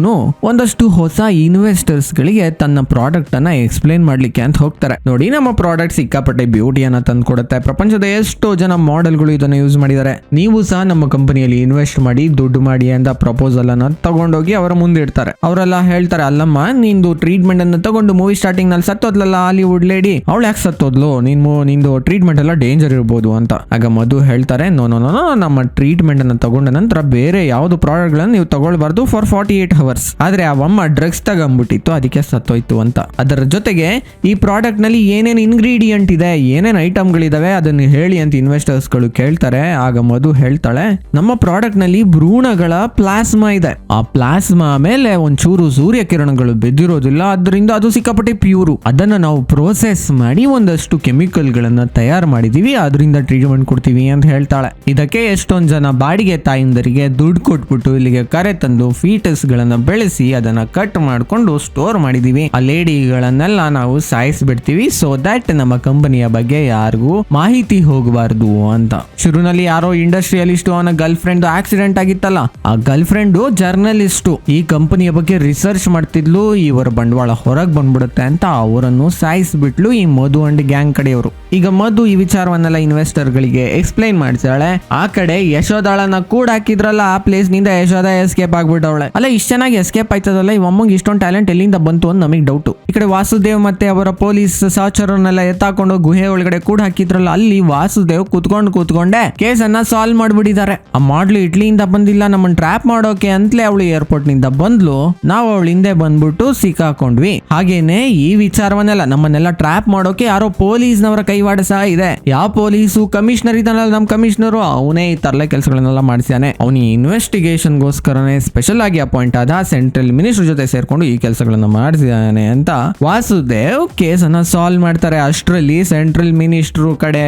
ಒಂದಷ್ಟು ಹೊಸ ಇನ್ವೆಸ್ಟರ್ಸ್ ಗಳಿಗೆ ತನ್ನ ಪ್ರಾಡಕ್ಟ್ ಅನ್ನ ಎಕ್ಸ್ಪ್ಲೇನ್ ಮಾಡ್ಲಿಕ್ಕೆ ಅಂತ ಹೋಗ್ತಾರೆ. ನೋಡಿ, ನಮ್ಮ ಪ್ರಾಡಕ್ಟ್ ಸಿಕ್ಕಾಪಟ್ಟೆ ಬ್ಯೂಟಿಯನ್ನ ತಂದು ಕೊಡುತ್ತೆ ಪ್ರಪಂಚದ ಎಷ್ಟೋ ಜನ ಮಾಡೆಲ್ಗಳು ಇದನ್ನ ಯೂಸ್ ಮಾಡಿದ್ದಾರೆ. ನೀವು ಸಹ ನಮ್ಮ ಕಂಪನಿಯಲ್ಲಿ ಇನ್ವೆಸ್ಟ್ ಮಾಡಿ, ದುಡ್ಡು ಮಾಡಿ ಅಂತ ಪ್ರಪೋಸಲ್ ಅನ್ನ ತಗೊಂಡೋಗಿ ಅವರ ಮುಂದೆ ಇಡ್ತಾರೆ. ಅವರೆಲ್ಲ ಹೇಳ್ತಾರೆ, ಅಲ್ಲಮ್ಮ, ನಿಂದು ಟ್ರೀಟ್ಮೆಂಟ್ ಅನ್ನು ತಗೊಂಡು ಮೂವಿ ಸ್ಟಾರ್ಟಿಂಗ್ನಲ್ಲಿ ಸತ್ತೋದ್ಲಲ್ಲ ಹಾಲಿವುಡ್ ಲೇಡಿ ಅವಳು ಯಾಕೆ ಸತ್ತೋದ್ಲು? ನಿನ್ ಮು- ನಿಂದು ಟ್ರೀಟ್ಮೆಂಟ್ ಎಲ್ಲ ಡೇಂಜರ್ ಇರ್ಬೋದು ಅಂತ. ಆಗ ಮಧು ಹೇಳ್ತಾರೆ ನೋ ನೋ ನೋ ನಮ್ಮ ಟ್ರೀಟ್ಮೆಂಟ್ ಅನ್ನು ತಗೊಂಡ ನಂತರ ಬೇರೆ ಯಾವ್ದು ಪ್ರಾಡಕ್ಟ್ ಗಳನ್ನ ನೀವು ತಗೊಳ್ಬಾರ್ದು ಫಾರ್ ಫಾರ್ಟಿ ಏಟ್ ಅವರ್ಸ್ ಆದ್ರೆ ಆ ಅಮ್ಮ ಡ್ರಗ್ಸ್ ತಗೊಂಡ್ಬಿಟ್ಟಿತ್ತು ಅದಕ್ಕೆ ಸತ್ತೋಯ್ತು ಅಂತ. ಅದರ ಜೊತೆಗೆ ಈ ಪ್ರಾಡಕ್ಟ್ನಲ್ಲಿ ಏನೇನು ಇಂಗ್ರೀಡಿಯಂಟ್ ಇದೆ, ಏನೇನು ಐಟಮ್ ಗಳಿದಾವೆ ಅದನ್ನ ಹೇಳಿ ಅಂತ ಇನ್ವೆಸ್ಟರ್ಸ್ಗಳು ಕೇಳ್ತಾರೆ. ಆಗ ಮಧು ಹೇಳ್ತಾಳೆ, ನಮ್ಮ ಪ್ರಾಡಕ್ಟ್ನಲ್ಲಿ ಭ್ರೂಣಗಳ ಪ್ಲಾಸ್ಮಾ ಇದೆ. ಆ ಪ್ಲಾಸ್ಮಾ ಮೇಲೆ ಒಂಚೂರು ಸೂರ್ಯ ಕಿರಣಗಳು ಬಿದ್ದಿರೋದಿಲ್ಲ ಅದರಿಂದ ಅದು ಸಿಕ್ಕಾಪಟ್ಟೆ ಪ್ಯೂರು ಅದನ್ನ ನಾವು ಪ್ರೋಸೆಸ್ ಮಾಡಿ ಒಂದಷ್ಟು ಕೆಮಿಕಲ್ ಗಳನ್ನ ತಯಾರು ಮಾಡಿದೀವಿ ಅದರಿಂದ ಟ್ರೀಟ್ಮೆಂಟ್ ಕೊಡ್ತೀವಿ ಅಂತ ಹೇಳ್ತಾಳೆ. ಇದಕ್ಕೆ ಎಷ್ಟೊಂದ್ ಜನ ಬಾಡಿಗೆ ತಾಯಿಂದರಿಗೆ ದುಡ್ಡು ಕೊಟ್ಬಿಟ್ಟು ಇಲ್ಲಿಗೆ ಕರೆ ತಂದು ಫೀಟಸ್ ಗಳನ್ನ ಬೆಳೆಸಿ ಅದನ್ನ ಕಟ್ ಮಾಡ್ಕೊಂಡು ಸ್ಟೋರ್ ಮಾಡಿದೀವಿ. ಆ ಲೇಡಿಗಳನ್ನೆಲ್ಲ ನಾವು ಸಾಯಿಸ್ಬಿಡ್ತೀವಿ. ಸೊ ದಟ್ ನಮ್ಮ ಕಂಪನಿಯ ಬಗ್ಗೆ ಯಾರಿಗೂ ಮಾಹಿತಿ ಹೋಗಬಾರದು ಅಂತ. ಶುರುನಲ್ಲಿ ಯಾರೋ ಇಂಡಸ್ಟ್ರಿಯಲಿಸ್ಟ್ ಅವನ ಗರ್ಲ್ ಫ್ರೆಂಡ್ ಆಕ್ಸಿಡೆಂಟ್ ಆಗಿತ್ತಲ್ಲ, ಆ ಗರ್ಲ್ ಫ್ರೆಂಡ್ ಜರ್ನಲಿಸ್ಟ್ ಈ ಕಂಪನಿಯ ಬಗ್ಗೆ ರಿಸರ್ಚ್ ಮಾಡ್ತಿದ್ಲು, ಇವರ ಬಂಡವಾಳ ಹೊರಗ್ ಬಂದ್ಬಿಡುತ್ತೆ ಅಂತ ಅವರನ್ನು ಸಾಯಿಸ್ಬಿಟ್ಲು ಈ ಮಧು ಅಂಡ್ ಗ್ಯಾಂಗ್ ಕಡೆಯವರು. ಈಗ ಮಧು ಈ ವಿಚಾರವನ್ನೆಲ್ಲ ಇನ್ವೆಸ್ಟರ್ ಗಳಿಗೆ ಎಕ್ಸ್ಪ್ಲೈನ್ ಮಾಡ್ತಾಳೆ ಆ ಕಡೆ ಯಶೋದಾಳನ ಕೂಡ ಹಾಕಿದ್ರಲ್ಲ, ಆ ಪ್ಲೇಸ್ನಿಂದ ಯಶೋದ ಎಸ್ಕೇಪ್ ಆಗ್ಬಿಟ್ಟವಳೆ. ಅಲ್ಲ, ಇಷ್ಟ ಚೆನ್ನಾಗಿ ಎಸ್ಕೇಪ್ ಆಯ್ತದಲ್ಲ ಈ ಇಷ್ಟೊಂದು ಟ್ಯಾಲೆಂಟ್ ಎಲ್ಲಿಂದ ಬಂತು ಅಂತ ನಮಗೆ ಡೌಟ್ ಈ ಕಡೆ ವಾಸುದೇವ್ ಮತ್ತೆ ಅವರ ಪೊಲೀಸ್ ಸಹಚರನ್ನೆಲ್ಲ ಎತ್ತಾಕೊಂಡು ಗುಹೆ ಒಳಗಡೆ ಕೂಡ ಹಾಕಿದ್ರಲ್ಲ, ಅಲ್ಲಿ ವಾಸುದೇವ್ ಕೂತ್ಕೊಂಡು ಕೂತ್ಕೊಂಡೆ ಕೇಸನ್ನ ಸಾಲ್ವ್ ಮಾಡ್ಬಿಟ್ಟಿದ್ದಾರೆ. ಆ ಮಾಡ್ಲು ಇಟ್ಲಿಯಿಂದ ಬಂದಿಲ್ಲ ನಮ್ಮನ್ನ ಟ್ರ್ಯಾಪ್ ಮಾಡೋಕೆ ಅಂತಲೇ ಅವಳು ಏರ್ಪೋರ್ಟ್ನಿಂದ ಬಂದ್ಲು, ನಾವು ಅವಳ ಹಿಂದೆ ಬಂದ್ಬಿಟ್ಟು ಸಿಕ್ಕಾಕೊಂಡ್ವಿ ಹಾಗೇನೆ ಈ ವಿಚಾರವನ್ನೆಲ್ಲ ನಮ್ಮನ್ನೆಲ್ಲ ಟ್ರ್ಯಾಪ್ ಮಾಡೋಕೆ ಯಾರೋ ಪೊಲೀಸ್ನವರ ಕೈವಾಡ ಸಹ ಇದೆ. ಯಾವ ಪೊಲೀಸು, ಕಮಿಷನರ್ ಇದ್ದಾನಲ್ಲ ನಮ್ಮ ಕಮಿಷನರು? ಅವನೇ ಈ ತರಲೆ ಕೆಲಸಗಳನ್ನೆಲ್ಲ ಮಾಡಿಸ್ಯಾನೆ. ಅವನು ಇನ್ವೆಸ್ಟಿಗೇಷನ್ ಗೋಸ್ಕರನೇ ಸ್ಪೆಷಲ್ ಆಗಿ ಅಪಾಯಿಂಟ್ ಆದ ಸೆಂಟ್ರಲ್ ಮಿನಿಸ್ಟರ್ ಜೊತೆ ಸೇರ್ಕೊಂಡು ಈ ಕೆಲಸಗಳನ್ನ ಮಾಡಿಸಿದಾನೆ ಅಂತ ವಾಸುದೇವ್ ಕೇಸ್ ಅನ್ನ ಸಾಲ್ವ್ ಮಾಡ್ತಾರೆ. ಅಷ್ಟರಲ್ಲಿ ಸೆಂಟ್ರಲ್ ಮಿನಿಸ್ಟರ್ ಕಡೆ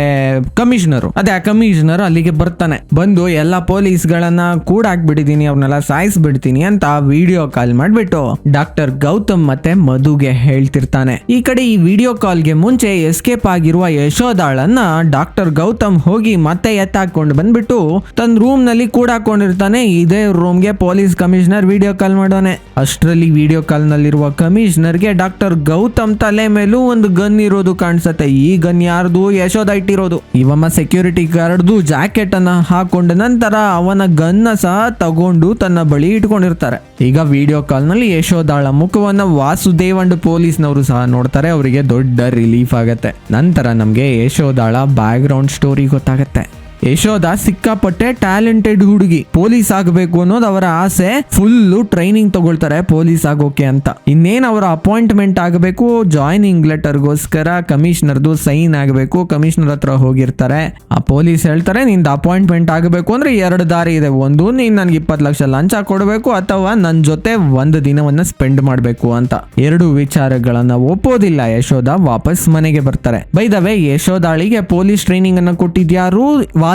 ಕಮಿಷನರು. ಅದೇ ಆ ಕಮಿಷನರ್ ಅಲ್ಲಿಗೆ ಬರ್ತಾನೆ. ಬಂದು ಎಲ್ಲ ಪೊಲೀಸ್ ಗಳನ್ನ ಕೂಡ ಹಾಕ್ಬಿಟ್ಟಿದೀನಿ ಅವ್ರನ್ನೆಲ್ಲ ಸಾಯಿಸ್ಬಿಡ್ತೀನಿ ಅಂತ ವಿಡಿಯೋ ಕಾಲ್ ಮಾಡ್ಬಿಟ್ಟು ಡಾಕ್ಟರ್ ಗೌತಮ್ ಮತ್ತೆ ಮಧುಗೆ ಹೇಳ್ತಿರ್ತಾನೆ. ಈ ಕಡೆ ಈ ವಿಡಿಯೋ ಕಾಲ್ಗೆ ಮುಂಚೆ ಎಸ್ಕೇಪ್ ಆಗಿರುವ ಯಶೋದಾಳನ್ನ ಡಾಕ್ಟರ್ ಗೌತಮ್ ಹೋಗಿ ಮತ್ತೆ ಎತ್ತಾಕೊಂಡು ಬಂದ್ಬಿಟ್ಟು ತನ್ನ ರೂಮ್ನಲ್ಲಿ ಕೂಡ ಹಾಕೊಂಡಿರ್ತಾನೆ ಇದೇ ರೂಮ್ಗೆ ಪೊಲೀಸ್ ಕಮಿಷನರ್ ವಿಡಿಯೋ ಕಾಲ್ ಮಾಡೋನೆ. ಅಷ್ಟರಲ್ಲಿ ವಿಡಿಯೋ ಕಾಲ್ ನಲ್ಲಿರುವ ಕಮಿಷನರ್ಗೆ ಡಾಕ್ಟರ್ ಗೌತಮ್ ತಲೆ ಮೇಲೂ ಒಂದು ಗನ್ ಇರೋದು ಕಾಣಿಸುತ್ತೆ. ಈ ಗನ್ ಯಾರ್ದು? ಯಶೋದ ಇಟ್ಟಿರೋದು. ಇವಮ್ಮ ಸೆಕ್ಯೂರಿಟಿ ಗಾರ್ಡ್ದು ಜಾಕೆಟ್ ಅನ್ನ ಹಾಕೊಂಡ ನಂತರ ಅವನ ಗನ್ನ ಸಹ ತಗೊಂಡು ತನ್ನ ಬಳಿ ಇಟ್ಕೊಂಡಿರ್ತಾರೆ. ಈಗ ವಿಡಿಯೋ ಕಾಲ್ನಲ್ಲಿ ಯಶೋದಾಳ ಮುಖವನ್ನ ವಾಸುದೇವ್ ಪೊಲೀಸ್ನವರು ಸಹ ನೋಡ್ತಾರೆ. ಅವರಿಗೆ ದೊಡ್ಡ ರಿಲೀಫ್ ಆಗುತ್ತೆ. ನಂತರ ನಮಗೆ ಯಶೋದಾಳ ಬ್ಯಾಕ್ ಗ್ರೌಂಡ್ ಸ್ಟೋರಿ ಗೊತ್ತಾಗತ್ತೆ. ಯಶೋದ ಸಿಕ್ಕಾಪಟ್ಟೆ ಟ್ಯಾಲೆಂಟೆಡ್ ಹುಡುಗಿ. ಪೊಲೀಸ್ ಆಗಬೇಕು ಅನ್ನೋದು ಅವರ ಆಸೆ. ಫುಲ್ಲು ಟ್ರೈನಿಂಗ್ ತಗೊಳ್ತಾರೆ ಪೊಲೀಸ್ ಆಗೋಕೆ ಅಂತ. ಇನ್ನೇನ್ ಅವರ ಅಪಾಯಿಂಟ್ಮೆಂಟ್ ಆಗಬೇಕು, ಜಾಯ್ನಿಂಗ್ ಲೆಟರ್ಗೋಸ್ಕರ ಕಮಿಷನರ್ದು ಸೈನ್ ಆಗಬೇಕು, ಕಮಿಷನರ್ ಹತ್ರ ಹೋಗಿರ್ತಾರೆ. ಆ ಪೊಲೀಸ್ ಹೇಳ್ತಾರೆ, ನಿಂದ ಅಪಾಯಿಂಟ್ಮೆಂಟ್ ಆಗಬೇಕು ಅಂದ್ರೆ ಎರಡು ದಾರಿ ಇದೆ. ಒಂದು, ನೀನ್ ನನ್ಗೆ ಇಪ್ಪತ್ತು ಲಕ್ಷ ಲಂಚ ಕೊಡಬೇಕು ಅಥವಾ ನನ್ನ ಜೊತೆ ಒಂದು ದಿನವನ್ನ ಸ್ಪೆಂಡ್ ಮಾಡಬೇಕು ಅಂತ. ಎರಡು ವಿಚಾರಗಳನ್ನ ಒಪ್ಪೋದಿಲ್ಲ ಯಶೋದ ವಾಪಸ್ ಮನೆಗೆ ಬರ್ತಾರೆ. ಬೈದವೆ ಯಶೋದಾಳಿಗೆ ಪೊಲೀಸ್ ಟ್ರೈನಿಂಗ್ ಅನ್ನ ಕೊಟ್ಟಿದ್ಯಾರು?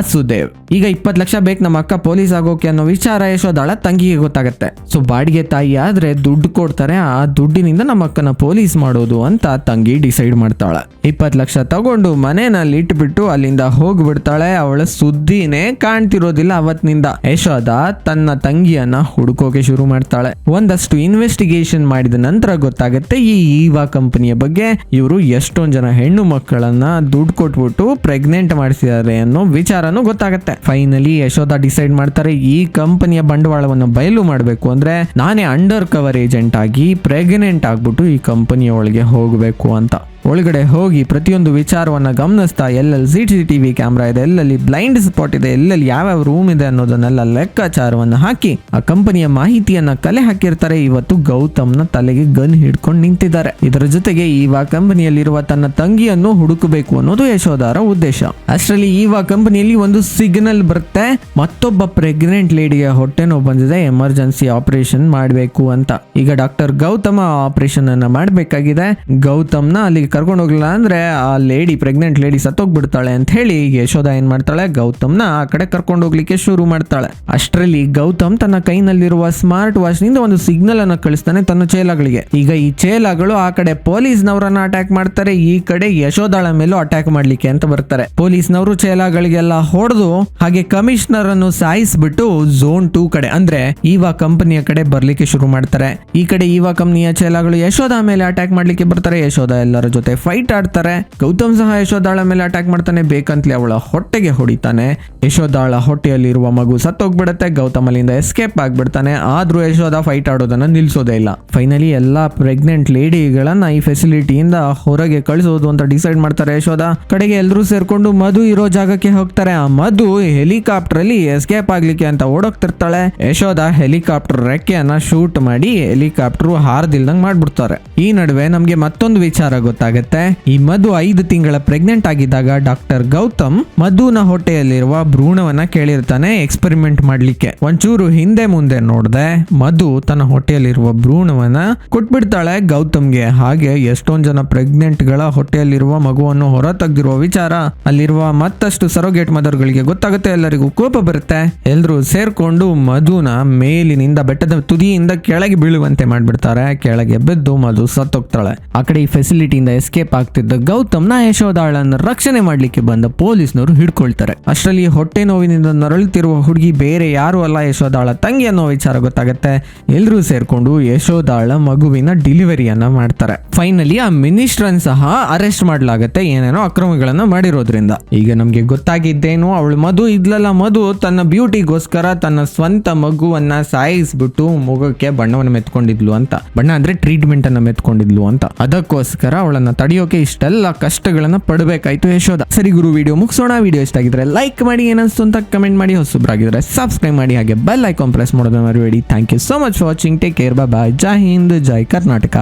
ವಾಸುದೇವ್. ಈಗ ಇಪ್ಪತ್ತು ಲಕ್ಷ ಬೇಕು ನಮ್ಮ ಅಕ್ಕ ಪೊಲೀಸ್ ಆಗೋಕೆ ಅನ್ನೋ ವಿಚಾರ ಯಶೋದಾಳ ತಂಗಿಗೆ ಗೊತ್ತಾಗುತ್ತೆ. ಸೊ ಬಾಡಿಗೆ ತಾಯಿ ಆದ್ರೆ ದುಡ್ಡು ಕೊಡ್ತಾರೆ, ಆ ದುಡ್ಡಿನಿಂದ ನಮ್ಮ ಅಕ್ಕನ ಪೊಲೀಸ್ ಮಾಡೋದು ಅಂತ ತಂಗಿ ಡಿಸೈಡ್ ಮಾಡ್ತಾಳೆ. ಇಪ್ಪತ್ತು ಲಕ್ಷ ತಗೊಂಡು ಮನೆನಲ್ಲಿ ಇಟ್ಬಿಟ್ಟು ಅಲ್ಲಿಂದ ಹೋಗ್ಬಿಡ್ತಾಳೆ. ಅವಳ ಸುದ್ದಿನೇ ಕಾಣ್ತಿರೋದಿಲ್ಲ ಅವತ್ತಿನಿಂದ. ಯಶೋದ ತನ್ನ ತಂಗಿಯನ್ನ ಹುಡುಕೋಕೆ ಶುರು ಮಾಡ್ತಾಳೆ. ಒಂದಷ್ಟು ಇನ್ವೆಸ್ಟಿಗೇಷನ್ ಮಾಡಿದ ನಂತರ ಗೊತ್ತಾಗುತ್ತೆ ಈ ಈವಾ ಕಂಪನಿಯ ಬಗ್ಗೆ ಇವರು ಎಷ್ಟೊಂದ್ ಜನ ಹೆಣ್ಣು ಮಕ್ಕಳನ್ನ ದುಡ್ಡು ಕೊಟ್ಬಿಟ್ಟು ಪ್ರೆಗ್ನೆಂಟ್ ಮಾಡಿಸಿದ್ದಾರೆ ಅನ್ನೋ ವಿಚಾರನೂ ಗೊತ್ತಾಗುತ್ತೆ. ಫೈನಲಿ ಯಶೋಧ ಡಿಸೈಡ್ ಮಾಡ್ತಾರೆ, ಈ ಕಂಪನಿಯ ಬಂಡವಾಳವನ್ನು ಬಯಲು ಮಾಡಬೇಕು ಅಂದ್ರೆ ನಾನೇ ಅಂಡರ್ ಕವರ್ ಏಜೆಂಟ್ ಆಗಿ ಪ್ರೆಗ್ನೆಂಟ್ ಆಗ್ಬಿಟ್ಟು ಈ ಕಂಪನಿಯ ಒಳಗೆ ಹೋಗಬೇಕು ಅಂತ. ಒಳಗಡೆ ಹೋಗಿ ಪ್ರತಿಯೊಂದು ವಿಚಾರವನ್ನ ಗಮನಿಸ್ತಾ, ಎಲ್ಲೆಲ್ಲಿ ಸಿ ಟಿ ವಿ ಕ್ಯಾಮ್ರಾ ಇದೆ, ಎಲ್ಲೆಲ್ಲಿ ಬ್ಲೈಂಡ್ ಸ್ಪಾಟ್ ಇದೆ, ಎಲ್ಲೆಲ್ಲಿ ಯಾವ್ಯಾವ ರೂಮ್ ಇದೆ ಅನ್ನೋದನ್ನೆಲ್ಲ ಲೆಕ್ಕಾಚಾರವನ್ನು ಹಾಕಿ, ಆ ಕಂಪನಿಯ ಮಾಹಿತಿಯನ್ನ ಕಲೆ ಹಾಕಿರ್ತಾರೆ. ಇವತ್ತು ಗೌತಮ್ನ ತಲೆಗೆ ಗನ್ ಹಿಡ್ಕೊಂಡು ನಿಂತಿದ್ದಾರೆ. ಇದರ ಜೊತೆಗೆ ಈವಾ ಕಂಪನಿಯಲ್ಲಿರುವ ತನ್ನ ತಂಗಿಯನ್ನು ಹುಡುಕಬೇಕು ಅನ್ನೋದು ಯಶೋದಾರ ಉದ್ದೇಶ. ಅಷ್ಟರಲ್ಲಿ ಈವಾ ಕಂಪನಿಯಲ್ಲಿ ಒಂದು ಸಿಗ್ನಲ್ ಬರುತ್ತೆ. ಮತ್ತೊಬ್ಬ ಪ್ರೆಗ್ನೆಂಟ್ ಲೇಡಿಯ ಹೊಟ್ಟೆ ನೋವು ಬಂದಿದೆ. ಎಮರ್ಜೆನ್ಸಿ ಆಪರೇಷನ್ ಮಾಡಬೇಕು ಅಂತ. ಈಗ ಡಾಕ್ಟರ್ ಗೌತಮ ಆಪರೇಷನ್ ಅನ್ನ ಮಾಡಬೇಕಾಗಿದೆ. ಗೌತಮ್ನ ಅಲ್ಲಿಗೆ ಕರ್ಕೊಂಡು ಹೋಗ್ಲಿಲ್ಲ ಅಂದ್ರೆ ಆ ಲೇಡಿ ಪ್ರೆಗ್ನೆಂಟ್ ಲೇಡಿ ಸತ್ತೋಗ್ಬಿಡ್ತಾಳೆ ಅಂತ ಹೇಳಿ ಯಶೋಧ ಏನ್ ಮಾಡ್ತಾಳೆ? ಗೌತಮ್ನ ಆ ಕಡೆ ಕರ್ಕೊಂಡು ಹೋಗ್ಲಿಕ್ಕೆ ಶುರು ಮಾಡ್ತಾಳೆ. ಅಷ್ಟರಲ್ಲಿ ಗೌತಮ್ ತನ್ನ ಕೈನಲ್ಲಿರುವ ಸ್ಮಾರ್ಟ್ ವಾಚ್ನಿಂದ ಒಂದು ಸಿಗ್ನಲ್ ಅನ್ನ ಕಳಿಸ್ತಾನೆ ತನ್ನ ಚೇಲಗಳಿಗೆ. ಈಗ ಈ ಚೇಲಗಳು ಆ ಕಡೆ ಪೊಲೀಸ್ನವರನ್ನ ಅಟ್ಯಾಕ್ ಮಾಡ್ತಾರೆ, ಈ ಕಡೆ ಯಶೋದಾಳ ಮೇಲೂ ಅಟ್ಯಾಕ್ ಮಾಡ್ಲಿಕ್ಕೆ ಅಂತ ಬರ್ತಾರೆ. ಪೊಲೀಸ್ನವರು ಚೇಲಾಗಳಿಗೆಲ್ಲ ಹೊಡೆದು ಹಾಗೆ ಕಮಿಷನರ್ ಅನ್ನು ಸಾಯಿಸ್ಬಿಟ್ಟು ಝೋನ್ ಟೂ ಕಡೆ, ಅಂದ್ರೆ ಈವಾ ಕಂಪನಿಯ ಕಡೆ ಬರ್ಲಿಕ್ಕೆ ಶುರು ಮಾಡ್ತಾರೆ. ಈ ಕಡೆ ಈವಾ ಕಂಪನಿಯ ಚೇಲಾಗಳು ಯಶೋಧ ಮೇಲೆ ಅಟ್ಯಾಕ್ ಮಾಡ್ಲಿಕ್ಕೆ ಬರ್ತಾರೆ, ಯಶೋಧ ಎಲ್ಲರ ಜೊತೆ ಫೈಟ್ ಆಡ್ತಾರೆ. ಗೌತಮ್ ಸಹ ಯಶೋದಾಳ ಮೇಲೆ ಅಟ್ಯಾಕ್ ಮಾಡ್ತಾನೆ. ಬೇಕಂತಲೇ ಅವಳ ಹೊಟ್ಟೆಗೆ ಹೊಡಿತಾನೆ. ಯಶೋದಾಳ ಹೊಟ್ಟೆಯಲ್ಲಿರುವ ಮಗು ಸತ್ತೋಗ್ಬಿಡತ್ತೆ. ಗೌತಮ್ ಅಲ್ಲಿಂದ ಎಸ್ಕೇಪ್ ಆಗ್ಬಿಡ್ತಾನೆ. ಆದ್ರೂ ಯಶೋದ ಫೈಟ್ ಆಡೋದನ್ನ ನಿಲ್ಸೋದೇ ಇಲ್ಲ. ಫೈನಲಿ ಎಲ್ಲಾ ಪ್ರೆಗ್ನೆಂಟ್ ಲೇಡಿಗಳನ್ನ ಈ ಫೆಸಿಲಿಟಿಯಿಂದ ಹೊರಗೆ ಕಳಿಸೋದು ಅಂತ ಡಿಸೈಡ್ ಮಾಡ್ತಾರೆ ಯಶೋದ ಕಡೆಗೆ ಎಲ್ಲರೂ ಸೇರ್ಕೊಂಡು ಮಧು ಇರೋ ಜಾಗಕ್ಕೆ ಹೋಗ್ತಾರೆ. ಆ ಮಧು ಹೆಲಿಕಾಪ್ಟರ್ ಅಲ್ಲಿ ಎಸ್ಕೇಪ್ ಆಗ್ಲಿಕ್ಕೆ ಅಂತ ಓಡೋಗ್ತಿರ್ತಾಳೆ. ಯಶೋದ ಹೆಲಿಕಾಪ್ಟರ್ ರೆಕ್ಕೆಯನ್ನ ಶೂಟ್ ಮಾಡಿ ಹೆಲಿಕಾಪ್ಟರ್ ಹಾರದಿಲ್ದಂಗ್ ಮಾಡ್ಬಿಡ್ತಾರೆ. ಈ ನಡುವೆ ನಮ್ಗೆ ಮತ್ತೊಂದು ವಿಚಾರ ಗೊತ್ತಾಗುತ್ತೆ. ಈ ಮಧು ಐದು ತಿಂಗಳ ಪ್ರೆಗ್ನೆಂಟ್ ಆಗಿದ್ದಾಗ ಡಾಕ್ಟರ್ ಗೌತಮ್ ಮಧುನ ಹೊಟ್ಟೆಯಲ್ಲಿರುವ ಭ್ರೂಣವನ್ನ ಕೇಳಿರ್ತಾನೆ ಎಕ್ಸ್ಪೆರಿಮೆಂಟ್ ಮಾಡ್ಲಿಕ್ಕೆ. ಒಂಚೂರು ಹಿಂದೆ ಮುಂದೆ ನೋಡ್ದೆ, ಮಧು ತನ್ನ ಹೊಟ್ಟೆಯಲ್ಲಿರುವ ಭ್ರೂಣವನ್ನ ಕೊಟ್ಬಿಡ್ತಾಳೆ. ಗೌತಮ್ಗೆ ಹಾಗೆ ಎಷ್ಟೊಂದ್ ಜನ ಪ್ರೆಗ್ನೆಂಟ್ಗಳ ಹೊಟ್ಟೆಯಲ್ಲಿರುವ ಮಗುವನ್ನು ಹೊರ ತೆಗ್ದಿರುವ ವಿಚಾರ. ಅಲ್ಲಿರುವ ಮತ್ತಷ್ಟು ಸರೋಗೇಟ್ ಮದರ್ಗಳಿಗೆ ಗೊತ್ತಾಗುತ್ತೆ, ಎಲ್ಲರಿಗೂ ಕೋಪ ಬರುತ್ತೆ. ಎಲ್ರು ಸೇರ್ಕೊಂಡು ಮಧುನ ಮೇಲಿನಿಂದ ಬೆಟ್ಟದ ತುದಿಯಿಂದ ಕೆಳಗೆ ಬೀಳುವಂತೆ ಮಾಡ್ಬಿಡ್ತಾರೆ. ಕೆಳಗೆ ಬಿದ್ದು ಮಧು ಸತ್ತೋಗ್ತಾಳೆ. ಆ ಕಡೆ ಈ ಫೆಸಿಲಿಟಿಯಿಂದ ಎಸ್ಕೇಪ್ ಆಗ್ತಿದ್ದ ಗೌತಮ್ನ ಯಶೋದಾಳನ್ನ ರಕ್ಷಣೆ ಮಾಡ್ಲಿಕ್ಕೆ ಬಂದ ಪೊಲೀಸ್ನವರು ಹಿಡ್ಕೊಳ್ತಾರೆ. ಅಷ್ಟರಲ್ಲಿ ಹೊಟ್ಟೆ ನೋವಿನಿಂದ ನರಳುತ್ತಿರುವ ಹುಡುಗಿ ಬೇರೆ ಯಾರು ಅಲ್ಲ ಯಶೋದಾಳ ತಂಗಿ ಅನ್ನೋ ವಿಚಾರ ಗೊತ್ತಾಗುತ್ತೆ. ಎಲ್ಲರೂ ಸೇರ್ಕೊಂಡು ಯಶೋದಾಳ ಮಗುವಿನ ಡಿಲಿವರಿಯನ್ನ ಮಾಡ್ತಾರೆ. ಫೈನಲಿ ಆ ಮಿನಿಸ್ಟ್ರನ್ ಸಹ ಅರೆಸ್ಟ್ ಮಾಡಲಾಗುತ್ತೆ ಏನೇನೋ ಅಕ್ರಮಗಳನ್ನ ಮಾಡಿರೋದ್ರಿಂದ. ಈಗ ನಮ್ಗೆ ಗೊತ್ತಾಗಿದ್ದೇನು, ಅವಳು ಮಧು ಇದ್ಲಲ್ಲ ಮಧು, ತನ್ನ ಬ್ಯೂಟಿಗೋಸ್ಕರ ತನ್ನ ಸ್ವಂತ ಮಗುವನ್ನ ಸಾಯಿಸ್ಬಿಟ್ಟು ಮುಗಕ್ಕೆ ಬಣ್ಣವನ್ನು ಮೆತ್ಕೊಂಡಿದ್ಲು ಅಂತ. ಬಣ್ಣ ಅಂದ್ರೆ ಟ್ರೀಟ್ಮೆಂಟ್ ಅನ್ನ ಮೆತ್ಕೊಂಡಿದ್ಲು ಅಂತ. ಅದಕ್ಕೋಸ್ಕರ ಅವಳನ್ನ ತಡೆಯೋಕೆ ಇಷ್ಟೆಲ್ಲ ಕಷ್ಟಗಳನ್ನ ಪಡಬೇಕಾಯ್ತು ಯಶೋಧ. ಸರಿ ಗುರು ವಿಡಿಯೋ ಮುಗಿಸೋಣ. ವಿಡಿಯೋ ಇಷ್ಟ ಆಗಿದ್ರೆ ಲೈಕ್ ಮಾಡಿ ಏನನ್ಸ್ತು ಅಂತ ಕಮೆಂಟ್ ಮಾಡಿ. ಹೊಸಬ್ರಾಗಿದ್ರೆ ಸಬ್ಸ್ಕ್ರೈಬ್ ಮಾಡಿ. ಹಾಗೆ ಬೆಲ್ ಐಕಾನ್ ಪ್ರೆಸ್ ಮಾಡೋದನ್ನ ಮರಿಬೇಡಿ. Thank you so much watching take care bye Jai Hind, Jai Karnataka.